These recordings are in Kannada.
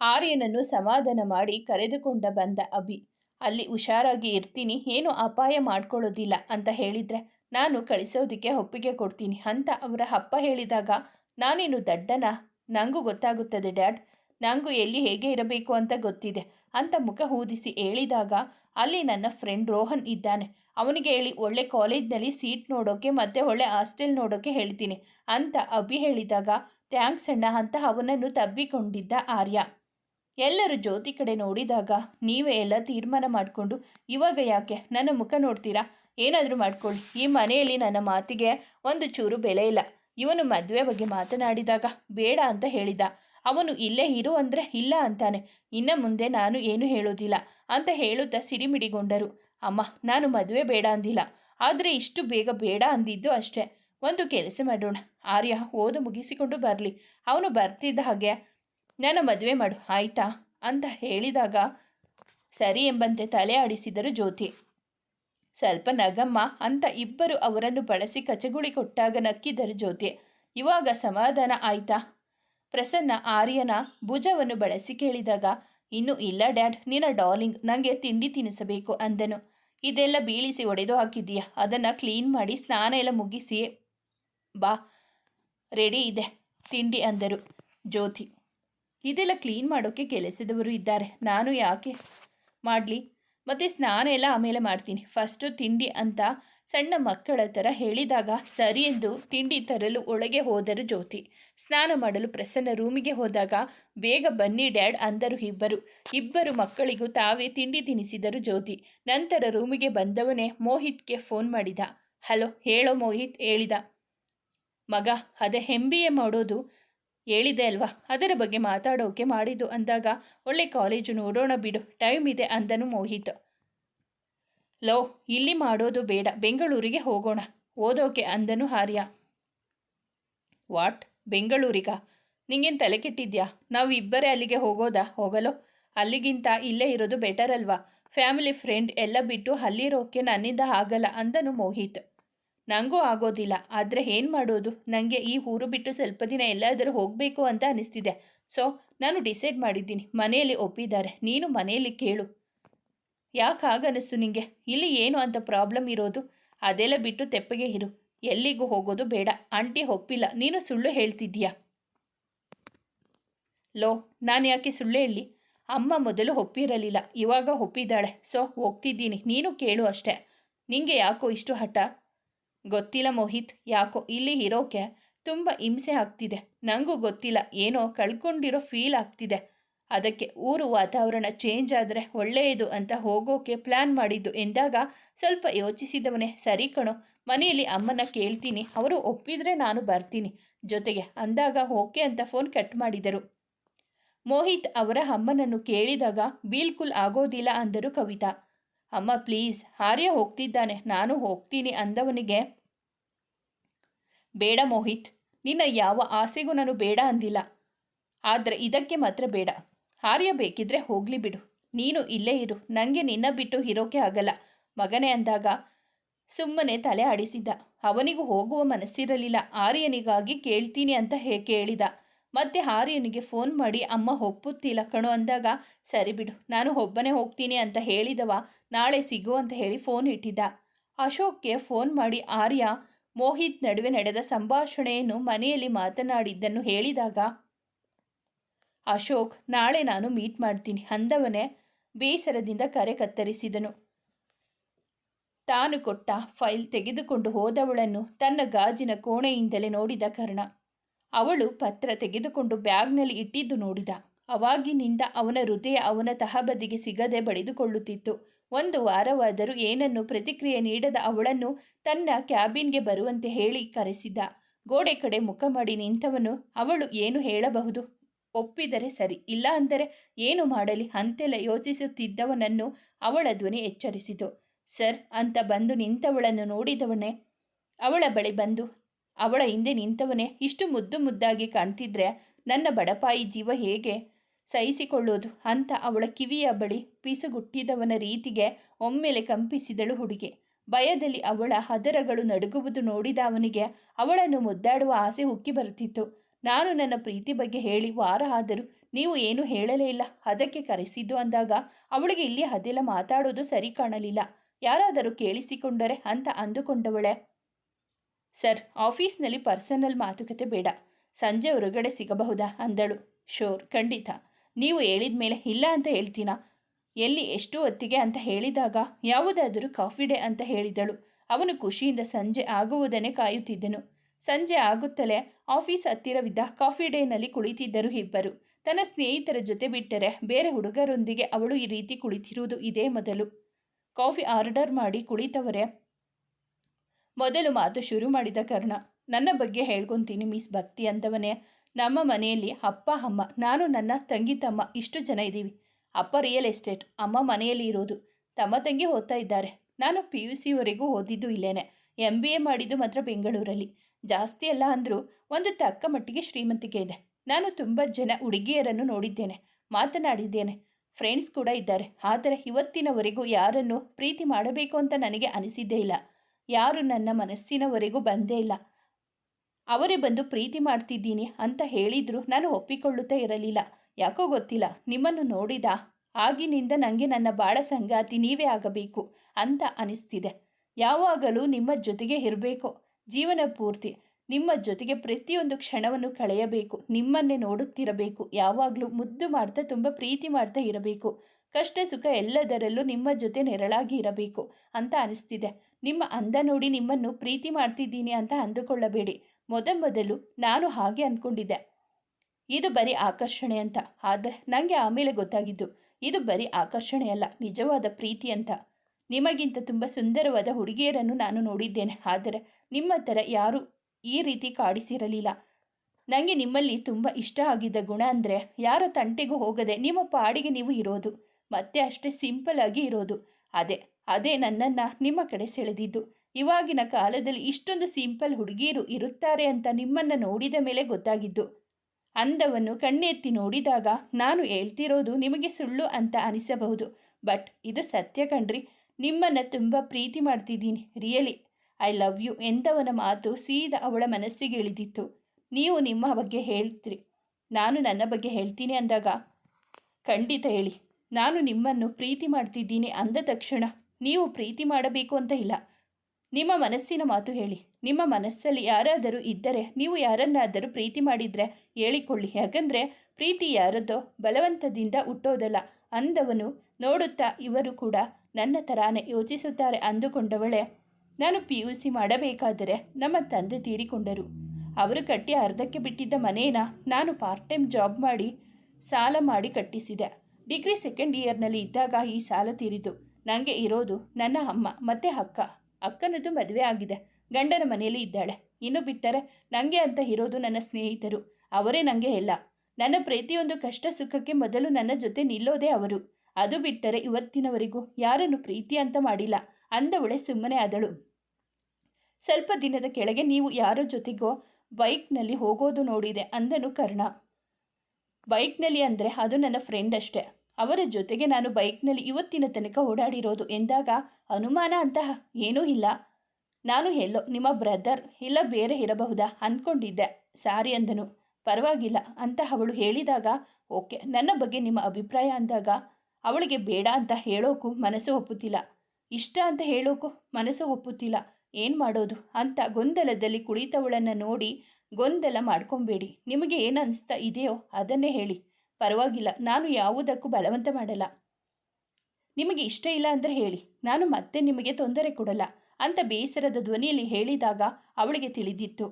ಆರ್ಯನನ್ನು ಸಮಾಧಾನ ಮಾಡಿ ಕರೆದುಕೊಂಡ ಬಂದ ಅಭಿ, ಅಲ್ಲಿ ಹುಷಾರಾಗಿ ಇರ್ತೀನಿ, ಏನು ಅಪಾಯ ಮಾಡ್ಕೊಳ್ಳೋದಿಲ್ಲ ಅಂತ ಹೇಳಿದರೆ ನಾನು ಕಳಿಸೋದಕ್ಕೆ ಒಪ್ಪಿಗೆ ಕೊಡ್ತೀನಿ ಅಂತ ಅವರ ಅಪ್ಪ ಹೇಳಿದಾಗ, ನಾನೇನು ದಡ್ಡನ? ನನಗೂ ಗೊತ್ತಾಗುತ್ತದೆ ಡ್ಯಾಡ್. ನನಗೂ ಎಲ್ಲಿ ಹೇಗೆ ಇರಬೇಕು ಅಂತ ಗೊತ್ತಿದೆ ಅಂತ ಮುಖ ಊದಿಸಿ ಹೇಳಿದಾಗ, ಅಲ್ಲಿ ನನ್ನ ಫ್ರೆಂಡ್ ರೋಹನ್ ಇದ್ದಾನೆ. ಅವನಿಗೆ ಹೇಳಿ, ಒಳ್ಳೆ ಕಾಲೇಜ್ನಲ್ಲಿ ಸೀಟ್ ನೋಡೋಕೆ ಮತ್ತೆ ಒಳ್ಳೆ ಹಾಸ್ಟೆಲ್ ನೋಡೋಕೆ ಹೇಳ್ತೀನಿ ಅಂತ ಅಭಿ ಹೇಳಿದಾಗ, ಥ್ಯಾಂಕ್ಸ್ ಅಣ್ಣ ಅಂತ ಅವನನ್ನು ತಬ್ಬಿಕೊಂಡಿದ್ದ ಆರ್ಯ. ಎಲ್ಲರೂ ಜ್ಯೋತಿ ಕಡೆ ನೋಡಿದಾಗ ನೀವೇ ಎಲ್ಲ ತೀರ್ಮಾನ ಮಾಡಿಕೊಂಡು, ಇವಾಗ ಯಾಕೆ ನನ್ನ ಮುಖ ನೋಡ್ತೀರಾ? ಏನಾದರೂ ಮಾಡ್ಕೊಳ್ಳಿ. ಈ ಮನೆಯಲ್ಲಿ ನನ್ನ ಮಾತಿಗೆ ಒಂದು ಚೂರು ಬೆಲೆ ಇಲ್ಲ. ಇವನು ಮದುವೆ ಬಗ್ಗೆ ಮಾತನಾಡಿದಾಗ ಬೇಡ ಅಂತ ಹೇಳಿದ. ಅವನು ಇಲ್ಲೇ ಇರು ಅಂದರೆ ಇಲ್ಲ ಅಂತಾನೆ. ಇನ್ನು ಮುಂದೆ ನಾನು ಏನು ಹೇಳೋದಿಲ್ಲ ಅಂತ ಹೇಳುತ್ತಾ ಸಿಡಿಮಿಡಿಗೊಂಡರು. ಅಮ್ಮ, ನಾನು ಮದುವೆ ಬೇಡ ಅಂದಿಲ್ಲ. ಆದರೆ ಇಷ್ಟು ಬೇಗ ಬೇಡ ಅಂದಿದ್ದು ಅಷ್ಟೇ. ಒಂದು ಕೆಲಸ ಮಾಡೋಣ. ಆರ್ಯ ಓದು ಮುಗಿಸಿಕೊಂಡು ಬರಲಿ. ಅವನು ಬರ್ತಿದ್ದ ಹಾಗೆ ನನ್ನ ಮದುವೆ ಮಾಡು, ಆಯ್ತಾ? ಅಂತ ಹೇಳಿದಾಗ ಸರಿ ಎಂಬಂತೆ ತಲೆ ಆಡಿಸಿದರು ಜ್ಯೋತಿ. ಸ್ವಲ್ಪ ನಗಮ್ಮ ಅಂತ ಇಬ್ಬರು ಅವರನ್ನು ಬಳಸಿ ಕಚಗುಳಿ ಕೊಟ್ಟಾಗ ನಕ್ಕಿದರು ಜ್ಯೋತಿ. ಇವಾಗ ಸಮಾಧಾನ ಆಯ್ತಾ? ಪ್ರಸನ್ನ ಆರ್ಯನ ಭುಜವನ್ನು ಬಳಸಿ ಕೇಳಿದಾಗ, ಇನ್ನು ಇಲ್ಲ ಡ್ಯಾಡ್, ನಿನ್ನ ಡಾರ್ಲಿಂಗ್ ನನಗೆ ತಿಂಡಿ ತಿನ್ನಿಸಬೇಕು ಅಂದನು. ಇದೆಲ್ಲ ಬೀಳಿಸಿ ಒಡೆದು ಹಾಕಿದೀಯಾ ಅದನ್ನು ಕ್ಲೀನ್ ಮಾಡಿ ಸ್ನಾನ ಎಲ್ಲ ಮುಗಿಸಿ ಬಾ, ರೆಡಿ ಇದೆ, ತಿಂಡಿ ಅಂದರು ಜ್ಯೋತಿ. ಇದೆಲ್ಲ ಕ್ಲೀನ್ ಮಾಡೋಕ್ಕೆ ಕೆಲಸದವರು ಇದ್ದಾರೆ. ನಾನು ಯಾಕೆ ಮಾಡಲಿ? ಮತ್ತು ಸ್ನಾನ ಎಲ್ಲ ಆಮೇಲೆ ಮಾಡ್ತೀನಿ. ಫಸ್ಟು ತಿಂಡಿ ಅಂತ ಸಣ್ಣ ಮಕ್ಕಳ ಥರ ಹೇಳಿದಾಗ ಸರಿ ಎಂದು ತಿಂಡಿ ತರಲು ಒಳಗೆ ಹೋದರು ಜ್ಯೋತಿ. ಸ್ನಾನ ಮಾಡಲು ಪ್ರಸನ್ನ ರೂಮಿಗೆ ಹೋದಾಗ ಬೇಗ ಬನ್ನಿ ಡ್ಯಾಡ್ ಅಂದರು ಇಬ್ಬರು. ಇಬ್ಬರು ಮಕ್ಕಳಿಗೂ ತಾವೇ ತಿಂಡಿ ತಿನಿಸಿದರು ಜ್ಯೋತಿ. ನಂತರ ರೂಮಿಗೆ ಬಂದವನೇ ಮೋಹಿತ್ಗೆ ಫೋನ್ ಮಾಡಿದ. ಹಲೋ ಹೇಳೋ ಮೋಹಿತ್? ಹೇಳಿದ. ಮಗ, ಅದೇ ಎಂ ಎ ಮಾಡೋದು ಹೇಳಿದೆ ಅಲ್ವಾ? ಅದರ ಬಗ್ಗೆ ಮಾತಾಡೋಕೆ ಮಾಡಿದ್ದು ಅಂದಾಗ, ಒಳ್ಳೆ ಕಾಲೇಜು ನೋಡೋಣ ಬಿಡು, ಟೈಮ್ ಇದೆ, ಅಂದನು ಮೋಹಿತ್. ಲೋ, ಇಲ್ಲಿ ಮಾಡೋದು ಬೇಡ, ಬೆಂಗಳೂರಿಗೆ ಹೋಗೋಣ, ಓದೋಕೆ, ಅಂದನು ಹಾರ್ಯ. ವಾಟ್? ಬೆಂಗಳೂರಿಗ? ನಿಂಗೇನು ತಲೆ ಕೆಟ್ಟಿದ್ಯಾ? ನಾವು ಇಬ್ಬರೇ ಅಲ್ಲಿಗೆ ಹೋಗೋದಾ? ಹೋಗಲೋ? ಅಲ್ಲಿಗಿಂತ ಇಲ್ಲೇ ಇರೋದು ಬೆಟರ್ ಅಲ್ವಾ? ಫ್ಯಾಮಿಲಿ, ಫ್ರೆಂಡ್ ಎಲ್ಲ ಬಿಟ್ಟು ಅಲ್ಲಿರೋಕೆ ನನ್ನಿಂದ ಆಗಲ್ಲ, ಅಂದನು ಮೋಹಿತ್. ನನಗೂ ಆಗೋದಿಲ್ಲ. ಆದರೆ ಏನು ಮಾಡೋದು? ನನಗೆ ಈ ಊರು ಬಿಟ್ಟು ಸ್ವಲ್ಪ ದಿನ ಎಲ್ಲಾದರೂ ಹೋಗಬೇಕು ಅಂತ ಅನಿಸ್ತಿದೆ. ಸೊ, ನಾನು ಡಿಸೈಡ್ ಮಾಡಿದ್ದೀನಿ. ಮನೆಯಲ್ಲಿ ಒಪ್ಪಿದ್ದಾರೆ. ನೀನು ಮನೆಯಲ್ಲಿ ಕೇಳು. ಯಾಕೆ ಹಾಗನ್ನಿಸ್ತು ನಿಂಗೆ? ಇಲ್ಲಿ ಏನು ಅಂತ ಪ್ರಾಬ್ಲಮ್ ಇರೋದು? ಅದೆಲ್ಲ ಬಿಟ್ಟು ತೆಪ್ಪಗೆ ಇರು. ಎಲ್ಲಿಗೂ ಹೋಗೋದು ಬೇಡ. ಆಂಟಿ ಒಪ್ಪಿಲ್ಲ. ನೀನು ಸುಳ್ಳು ಹೇಳ್ತಿದ್ದೀಯಾ? ಲೋ, ನಾನು ಯಾಕೆ ಸುಳ್ಳು ಹೇಳಿ? ಅಮ್ಮ ಮೊದಲು ಒಪ್ಪಿರಲಿಲ್ಲ. ಇವಾಗ ಒಪ್ಪಿದ್ದಾಳೆ. ಸೊ ಹೋಗ್ತಿದ್ದೀನಿ ನೀನು ಕೇಳು ಅಷ್ಟೇ. ನಿಂಗೆ ಯಾಕೋ ಇಷ್ಟು ಹಠ? ಗೊತ್ತಿಲ್ಲ ಮೋಹಿತ್, ಯಾಕೋ ಇಲ್ಲಿ ಇರೋಕೆ ತುಂಬ ಹಿಂಸೆ ಆಗ್ತಿದೆ. ನನಗೂ ಗೊತ್ತಿಲ್ಲ, ಏನೋ ಕಳ್ಕೊಂಡಿರೋ ಫೀಲ್ ಆಗ್ತಿದೆ. ಅದಕ್ಕೆ ಊರು ವಾತಾವರಣ ಚೇಂಜ್ ಆದರೆ ಒಳ್ಳೆಯದು ಅಂತ ಹೋಗೋಕೆ ಪ್ಲ್ಯಾನ್ ಮಾಡಿದ್ದು ಎಂದಾಗ ಸ್ವಲ್ಪ ಯೋಚಿಸಿದವನೇ, ಸರಿ ಕಣೋ, ಮನೆಯಲ್ಲಿ ಅಮ್ಮನ ಕೇಳ್ತೀನಿ, ಅವರು ಒಪ್ಪಿದರೆ ನಾನು ಬರ್ತೀನಿ, ಜೊತೆಗೆ ಅಂದಾಗ ಓಕೆ ಅಂತ ಫೋನ್ ಕಟ್ ಮಾಡಿದರು. ಮೋಹಿತ್ ಅವರ ಅಮ್ಮನನ್ನು ಕೇಳಿದಾಗ, ಬಿಲ್ಕುಲ್ ಆಗೋದಿಲ್ಲ ಅಂದರು ಕವಿತಾ. ಅಮ್ಮ, ಪ್ಲೀಸ್. ಆರ್ಯ ಹೋಗ್ತಿದ್ದಾನೆ. ನಾನು ಹೋಗ್ತೀನಿ ಅಂದವನಿಗೆ, ಬೇಡ ಮೋಹಿತ್. ನಿನ್ನ ಯಾವ ಆಸೆಗೂ ನಾನು ಬೇಡ ಅಂದಿಲ್ಲ. ಆದರೆ ಇದಕ್ಕೆ ಮಾತ್ರ ಬೇಡ. ಆರ್ಯ ಬೇಕಿದ್ರೆ ಹೋಗಲಿ ಬಿಡು. ನೀನು ಇಲ್ಲೇ ಇರು. ನನಗೆ ನಿನ್ನ ಬಿಟ್ಟು ಇರೋಕೆ ಆಗಲ್ಲ. ಮಗನೇ ಅಂದಾಗ ಸುಮ್ಮನೆ ತಲೆ ಆಡಿಸಿದ್ದ. ಅವನಿಗೂ ಹೋಗುವ ಮನಸ್ಸಿರಲಿಲ್ಲ. ಆರ್ಯನಿಗಾಗಿ ಕೇಳ್ತೀನಿ ಅಂತ ಹೇ ಕೇಳಿದ. ಮತ್ತೆ ಆರ್ಯನಿಗೆ ಫೋನ್ ಮಾಡಿ, ಅಮ್ಮ ಒಪ್ಪುತ್ತಿಲ್ಲ ಕಣು ಅಂದಾಗ, ಸರಿ ಬಿಡು. ನಾನು ಒಬ್ಬನೇ ಹೋಗ್ತೀನಿ ಅಂತ ಹೇಳಿದವ. ನಾಳೆ ಸಿಗು ಅಂತ ಹೇಳಿ ಫೋನ್ ಇಟ್ಟಿದ್ದ. ಅಶೋಕ್ಗೆ ಫೋನ್ ಮಾಡಿ, ಆರ್ಯ, ಮೋಹಿತ್ ನಡುವೆ ನಡೆದ ಸಂಭಾಷಣೆಯನ್ನು ಮನೆಯಲ್ಲಿ ಮಾತನಾಡಿದ್ದನ್ನು ಹೇಳಿದಾಗ, ಅಶೋಕ್, ನಾಳೆ ನಾನು ಮೀಟ್ ಮಾಡ್ತೀನಿ, ಅಂದವನೇ ಬೇಸರದಿಂದ ಕರೆ ಕತ್ತರಿಸಿದನು. ತಾನು ಕೊಟ್ಟ ಫೈಲ್ ತೆಗೆದುಕೊಂಡು ಹೋದವಳನ್ನು ತನ್ನ ಗಾಜಿನ ಕೋಣೆಯಿಂದಲೇ ನೋಡಿದ ಕರ್ಣ. ಅವಳು ಪತ್ರ ತೆಗೆದುಕೊಂಡು ಬ್ಯಾಗ್ನಲ್ಲಿ ಇಟ್ಟಿದ್ದು ನೋಡಿದ. ಅವಾಗಿನಿಂದ ಅವನ ಹೃದಯ ಅವನ ತಹಬದಿಗೆ ಸಿಗದೆ ಬಡಿದುಕೊಳ್ಳುತ್ತಿತ್ತು. ಒಂದು ವಾರವಾದರೂ ಏನನ್ನು ಪ್ರತಿಕ್ರಿಯೆ ನೀಡದ ಅವಳನ್ನು ತನ್ನ ಕ್ಯಾಬಿನ್ಗೆ ಬರುವಂತೆ ಹೇಳಿ ಕರೆಸಿದ್ದ ಗೋಡೆ ಕಡೆ ಮುಖ ಮಾಡಿ ನಿಂತವನು ಅವಳು ಏನು ಹೇಳಬಹುದು? ಒಪ್ಪಿದರೆ ಸರಿ, ಇಲ್ಲ ಅಂದರೆ ಏನು ಮಾಡಲಿ? ಅಂತೆಲ್ಲ ಯೋಚಿಸುತ್ತಿದ್ದವನನ್ನು ಅವಳ ಧ್ವನಿ ಎಚ್ಚರಿಸಿತು. ಸರ್, ಅಂತ ಬಂದು ನಿಂತವಳನ್ನು ನೋಡಿದವನೇ, ಅವಳ ಬಳಿ ಬಂದು, ಅವಳ ಹಿಂದೆ ನಿಂತವನೇ ಇಷ್ಟು ಮುದ್ದು ಮುದ್ದಾಗಿ ಕಾಣ್ತಿದ್ರೆ ನನ್ನ ಬಡಪಾಯಿ ಜೀವ ಹೇಗೆ? ಸಹಿಸಿಕೊಳ್ಳೋದು. ಅಂತ ಅವಳ ಕಿವಿಯ ಬಳಿ ಪೀಸುಗುಟ್ಟಿದವನ ರೀತಿಗೆ ಒಮ್ಮೆಲೆ ಕಂಪಿಸಿದಳು ಹುಡುಗಿ. ಭಯದಲ್ಲಿ ಅವಳ ಹದರಗಳು ನಡುಗುವುದು ನೋಡಿದ ಅವನಿಗೆ ಅವಳನ್ನು ಮುದ್ದಾಡುವ ಆಸೆ ಉಕ್ಕಿ ಬರುತ್ತಿತ್ತು ನಾನು ನನ್ನ ಪ್ರೀತಿ ಬಗ್ಗೆ ಹೇಳಿ ವಾರ ಆದರೂ ನೀವು ಏನು ಹೇಳಲೇ ಇಲ್ಲ. ಅದಕ್ಕೆ ಕರೆಸಿದ್ದು ಅಂದಾಗ ಅವಳಿಗೆ ಇಲ್ಲಿ ಅದೆಲ್ಲ ಮಾತಾಡೋದು ಸರಿ ಕಾಣಲಿಲ್ಲ. ಯಾರಾದರೂ ಕೇಳಿಸಿಕೊಂಡರೆ ಅಂತ ಅಂದುಕೊಂಡವಳೆ, ಸರ್, ಆಫೀಸ್ನಲ್ಲಿ ಪರ್ಸನಲ್ ಮಾತುಕತೆ ಬೇಡ. ಸಂಜೆ ಹೊರಗಡೆ ಸಿಗಬಹುದಾ? ಅಂದಳು. ಶೋರ್ ಖಂಡಿತ. ನೀವು ಹೇಳಿದ ಮೇಲೆ ಇಲ್ಲ ಅಂತ ಹೇಳ್ತೀನಾ? ಎಲ್ಲಿ ಎಷ್ಟು ಹೊತ್ತಿಗೆ ಅಂತ ಹೇಳಿದಾಗ ಯಾವುದಾದರೂ ಕಾಫಿ ಡೇ ಅಂತ ಹೇಳಿದಳು. ಅವನು ಖುಷಿಯಿಂದ ಸಂಜೆ ಆಗುವುದನ್ನೇ ಕಾಯುತ್ತಿದ್ದನು. ಸಂಜೆ ಆಗುತ್ತಲೇ ಆಫೀಸ್ ಹತ್ತಿರವಿದ್ದ ಕಾಫಿ ಡೇನಲ್ಲಿ ಕುಳಿತಿದ್ದರು ಇಬ್ಬರು. ತನ್ನ ಸ್ನೇಹಿತರ ಜೊತೆ ಬಿಟ್ಟರೆ ಬೇರೆ ಹುಡುಗರೊಂದಿಗೆ ಅವಳು ಈ ರೀತಿ ಕುಳಿತಿರುವುದು ಇದೇ ಮೊದಲು. ಕಾಫಿ ಆರ್ಡರ್ ಮಾಡಿ ಕುಳಿತವರೇ. ಮೊದಲು ಮಾತು ಶುರು ಮಾಡಿದ ಕರ್ಣ, ನನ್ನ ಬಗ್ಗೆ ಹೇಳ್ಕೊತೀನಿ ಮಿಸ್ ಭಕ್ತಿ ಅಂತವನೇ ನಮ್ಮ ಮನೆಯಲ್ಲಿ ಅಪ್ಪ, ಅಮ್ಮ, ನಾನು, ನನ್ನ ತಂಗಿ, ತಮ್ಮ ಇಷ್ಟು ಜನ ಇದ್ದೀವಿ. ಅಪ್ಪ ರಿಯಲ್ ಎಸ್ಟೇಟ್ ಅಮ್ಮ ಮನೆಯಲ್ಲಿ ಇರೋದು. ತಮ್ಮ ತಂಗಿ ಓದ್ತಾ ಇದ್ದಾರೆ. ನಾನು ಪಿ ಯು ಸಿವರೆಗೂ ಓದಿದ್ದು ಇಲ್ಲೇನೆ. ಎಂ ಬಿ ಎ ಮಾಡಿದ್ದು ಮಾತ್ರ ಬೆಂಗಳೂರಲ್ಲಿ. ಜಾಸ್ತಿ ಅಲ್ಲ ಅಂದರೂ ಒಂದು ತಕ್ಕ ಮಟ್ಟಿಗೆ ಶ್ರೀಮಂತಿಕೆ ಇದೆ. ನಾನು ತುಂಬ ಜನ ಹುಡುಗಿಯರನ್ನು ನೋಡಿದ್ದೇನೆ, ಮಾತನಾಡಿದ್ದೇನೆ. ಫ್ರೆಂಡ್ಸ್ ಕೂಡ ಇದ್ದಾರೆ. ಆದರೆ ಇವತ್ತಿನವರೆಗೂ ಯಾರನ್ನು ಪ್ರೀತಿ ಮಾಡಬೇಕು ಅಂತ ನನಗೆ ಅನಿಸಿದ್ದೇ ಇಲ್ಲ. ಯಾರು ನನ್ನ ಮನಸ್ಸಿನವರೆಗೂ ಬಂದೇ ಇಲ್ಲ. ಅವರೇ ಬಂದು ಪ್ರೀತಿ ಮಾಡ್ತಿದ್ದೀನಿ ಅಂತ ಹೇಳಿದ್ರು ನಾನು ಒಪ್ಪಿಕೊಳ್ಳುತ್ತಾ ಇರಲಿಲ್ಲ. ಯಾಕೋ ಗೊತ್ತಿಲ್ಲ, ನಿಮ್ಮನ್ನು ನೋಡಿದ ಆಗಿನಿಂದ ನನಗೆ ನನ್ನ ಬಾಳ ಸಂಗಾತಿ ನೀವೇ ಆಗಬೇಕು ಅಂತ ಅನಿಸ್ತಿದೆ. ಯಾವಾಗಲೂ ನಿಮ್ಮ ಜೊತೆಗೆ ಇರಬೇಕು. ಜೀವನ ಪೂರ್ತಿ ನಿಮ್ಮ ಜೊತೆಗೆ ಪ್ರತಿಯೊಂದು ಕ್ಷಣವನ್ನು ಕಳೆಯಬೇಕು. ನಿಮ್ಮನ್ನೇ ನೋಡುತ್ತಿರಬೇಕು. ಯಾವಾಗಲೂ ಮುದ್ದು ಮಾಡ್ತಾ ತುಂಬ ಪ್ರೀತಿ ಮಾಡ್ತಾ ಇರಬೇಕು. ಕಷ್ಟ ಸುಖ ಎಲ್ಲದರಲ್ಲೂ ನಿಮ್ಮ ಜೊತೆ ನೆರಳಾಗಿ ಇರಬೇಕು ಅಂತ ಅನಿಸ್ತಿದೆ. ನಿಮ್ಮ ಅಂದ ನೋಡಿ ನಿಮ್ಮನ್ನು ಪ್ರೀತಿ ಮಾಡ್ತಿದ್ದೀನಿ ಅಂತ ಅಂದುಕೊಳ್ಳಬೇಡಿ. ಮೊದಮೊದಲು ನಾನು ಹಾಗೆ ಅಂದ್ಕೊಂಡಿದ್ದೆ ಇದು ಬರೀ ಆಕರ್ಷಣೆ ಅಂತ. ಆದರೆ ನನಗೆ ಆಮೇಲೆ ಗೊತ್ತಾಗಿದ್ದು, ಇದು ಬರೀ ಆಕರ್ಷಣೆ ಅಲ್ಲ, ನಿಜವಾದ ಪ್ರೀತಿ ಅಂತ. ನಿಮಗಿಂತ ತುಂಬ ಸುಂದರವಾದ ಹುಡುಗಿಯರನ್ನು ನಾನು ನೋಡಿದ್ದೇನೆ. ಆದರೆ ನಿಮ್ಮ ಥರ ಯಾರೂ ಈ ರೀತಿ ಕಾಡಿಸಿರಲಿಲ್ಲ. ನನಗೆ ನಿಮ್ಮಲ್ಲಿ ತುಂಬ ಇಷ್ಟ ಆಗಿದ್ದ ಗುಣ ಅಂದರೆ, ಯಾರ ತಂಟೆಗೂ ಹೋಗದೆ ನಿಮ್ಮ ಪಾಡಿಗೆ ನೀವು ಇರೋದು. ಮತ್ತೆ ಅಷ್ಟೇ ಸಿಂಪಲ್ ಆಗಿ ಇರೋದು. ಅದೇ ಅದೇ ನನ್ನನ್ನು ನಿಮ್ಮ ಕಡೆ ಸೆಳೆದಿದ್ದು. ಇವಾಗಿನ ಕಾಲದಲ್ಲಿ ಇಷ್ಟೊಂದು ಸಿಂಪಲ್ ಹುಡುಗಿಯರು ಇರುತ್ತಾರೆ ಅಂತ ನಿಮ್ಮನ್ನು ನೋಡಿದ ಮೇಲೆ ಗೊತ್ತಾಗಿದ್ದು. ಅಂದವನ್ನು ಕಣ್ಣೆತ್ತಿ ನೋಡಿದಾಗ, ನಾನು ಹೇಳ್ತಿರೋದು ನಿಮಗೆ ಸುಳ್ಳು ಅಂತ ಅನಿಸಬಹುದು, ಬಟ್ ಇದು ಸತ್ಯ ಕಣ್ರಿ. ನಿಮ್ಮನ್ನು ತುಂಬ ಪ್ರೀತಿ ಮಾಡ್ತಿದ್ದೀನಿ, ರಿಯಲಿ. ಐ ಲವ್ ಯು ಎಂದವನ ಮಾತು ಸೀದಾ ಅವಳ ಮನಸ್ಸಿಗೆ ಇಳಿದಿತ್ತು. ನೀವು ನಿಮ್ಮ ಬಗ್ಗೆ ಹೇಳ್ತೀರಿ. ನಾನು ನನ್ನ ಬಗ್ಗೆ ಹೇಳ್ತೀನಿ ಅಂದಾಗ, ಖಂಡಿತ ಹೇಳಿ. ನಾನು ನಿಮ್ಮನ್ನು ಪ್ರೀತಿ ಮಾಡ್ತಿದ್ದೀನಿ ಅಂದ ತಕ್ಷಣ, ನೀವು ಪ್ರೀತಿ ಮಾಡಬೇಕು ಅಂತ ಇಲ್ಲ. ನಿಮ್ಮ ಮನಸ್ಸಿನ ಮಾತು ಹೇಳಿ. ನಿಮ್ಮ ಮನಸ್ಸಲ್ಲಿ ಯಾರಾದರೂ ಇದ್ದರೆ ನೀವು ಯಾರನ್ನಾದರೂ ಪ್ರೀತಿ ಮಾಡಿದರೆ ಹೇಳಿಕೊಳ್ಳಿ. ಯಾಕಂದರೆ ಪ್ರೀತಿ ಯಾರದ್ದೋ ಬಲವಂತದಿಂದ ಹುಟ್ಟೋದಲ್ಲ. ಅಂದವನು ನೋಡುತ್ತಾ ಇವರು ಕೂಡ ನನ್ನ ಥರಾನೇ ಯೋಚಿಸುತ್ತಾರೆ ಅಂದುಕೊಂಡವಳೆ. ನಾನು ಪಿ ಯು ಸಿ ಮಾಡಬೇಕಾದರೆ ನಮ್ಮ ತಂದೆ ತೀರಿಕೊಂಡರು. ಅವರು ಕಟ್ಟಿ ಅರ್ಧಕ್ಕೆ ಬಿಟ್ಟಿದ್ದ ಮನೇನ ನಾನು ಪಾರ್ಟ್ ಟೈಮ್ ಜಾಬ್ ಮಾಡಿ ಸಾಲ ಮಾಡಿ ಕಟ್ಟಿಸಿದೆ. ಡಿಗ್ರಿ ಸೆಕೆಂಡ್ ಇಯರ್ನಲ್ಲಿ ಇದ್ದಾಗ ಈ ಸಾಲ ತೀರಿತು ನನಗೆ ಇರೋದು ನನ್ನ ಅಮ್ಮ, ಮತ್ತು ಅಕ್ಕ. ಅಕ್ಕನದ್ದು ಮದುವೆ ಆಗಿದೆ. ಗಂಡನ ಮನೆಯಲ್ಲಿ ಇದ್ದಾಳೆ. ಇನ್ನು ಬಿಟ್ಟರೆ ನನಗೆ ಅಂತ ಇರೋದು ನನ್ನ ಸ್ನೇಹಿತರು. ಅವರೇ ನನಗೆ ಎಲ್ಲ. ನನ್ನ ಪ್ರತಿಯೊಂದು ಕಷ್ಟ ಸುಖಕ್ಕೆ ಮೊದಲು ನನ್ನ ಜೊತೆ ನಿಲ್ಲೋದೇ ಅವರು. ಅದು ಬಿಟ್ಟರೆ ಇವತ್ತಿನವರೆಗೂ ಯಾರನ್ನು ಪ್ರೀತಿ ಅಂತ ಮಾಡಿಲ್ಲ. ಅಂದವಳೆ ಸುಮ್ಮನೆ ಆದಳು. ಸ್ವಲ್ಪ ದಿನದ ಕೆಳಗೆ ನೀವು ಯಾರ ಜೊತೆಗೋ ಬೈಕ್ನಲ್ಲಿ ಹೋಗೋದು ನೋಡಿದೆ ಅಂದನು ಕರ್ಣ. ಬೈಕ್ನಲ್ಲಿ ಅಂದರೆ ಅದು ನನ್ನ ಫ್ರೆಂಡ್ ಅಷ್ಟೇ. ಅವರ ಜೊತೆಗೆ ನಾನು ಬೈಕ್ನಲ್ಲಿ ಇವತ್ತಿನ ತನಕ ಓಡಾಡಿರೋದು ಎಂದಾಗ ಅನುಮಾನ ಅಂತ ಏನೂ ಇಲ್ಲ. ನಾನು ಎಲ್ಲೋ, ನಿಮ್ಮ ಬ್ರದರ್, ಇಲ್ಲ ಬೇರೆ ಇರಬಹುದಾ? ಅಂದ್ಕೊಂಡಿದ್ದೆ. ಸಾರಿ, ಅಂದನು. ಪರವಾಗಿಲ್ಲ, ಅಂತ ಅವಳು ಹೇಳಿದಾಗ, ಓಕೆ, ನನ್ನ ಬಗ್ಗೆ ನಿಮ್ಮ ಅಭಿಪ್ರಾಯ ಅಂದಾಗ, ಅವಳಿಗೆ ಬೇಡ ಅಂತ ಹೇಳೋಕು ಮನಸ್ಸು ಒಪ್ಪುತ್ತಿಲ್ಲ. ಇಷ್ಟ ಅಂತ ಹೇಳೋಕು ಮನಸ್ಸು ಒಪ್ಪುತ್ತಿಲ್ಲ. ಏನು ಮಾಡೋದು? ಅಂತ ಗೊಂದಲದಲ್ಲಿ ಕುಳಿತವಳನ್ನು ನೋಡಿ, ಗೊಂದಲ ಮಾಡ್ಕೊಬೇಡಿ. ನಿಮಗೆ ಏನು ಅನಿಸ್ತಾ ಇದೆಯೋ ಅದನ್ನೇ ಹೇಳಿ. ಪರವಾಗಿಲ್ಲ, ನಾನು ಯಾವುದಕ್ಕೂ ಬಲವಂತ ಮಾಡಲ್ಲ. ನಿಮಗೆ ಇಷ್ಟ ಇಲ್ಲ ಅಂದರೆ ಹೇಳಿ, ನಾನು ಮತ್ತೆ ನಿಮಗೆ ತೊಂದರೆ ಕೊಡಲ್ಲ ಅಂತ ಬೇಸರದ ಧ್ವನಿಯಲ್ಲಿ ಹೇಳಿದಾಗ ಅವಳಿಗೆ ತಿಳಿದಿತ್ತು.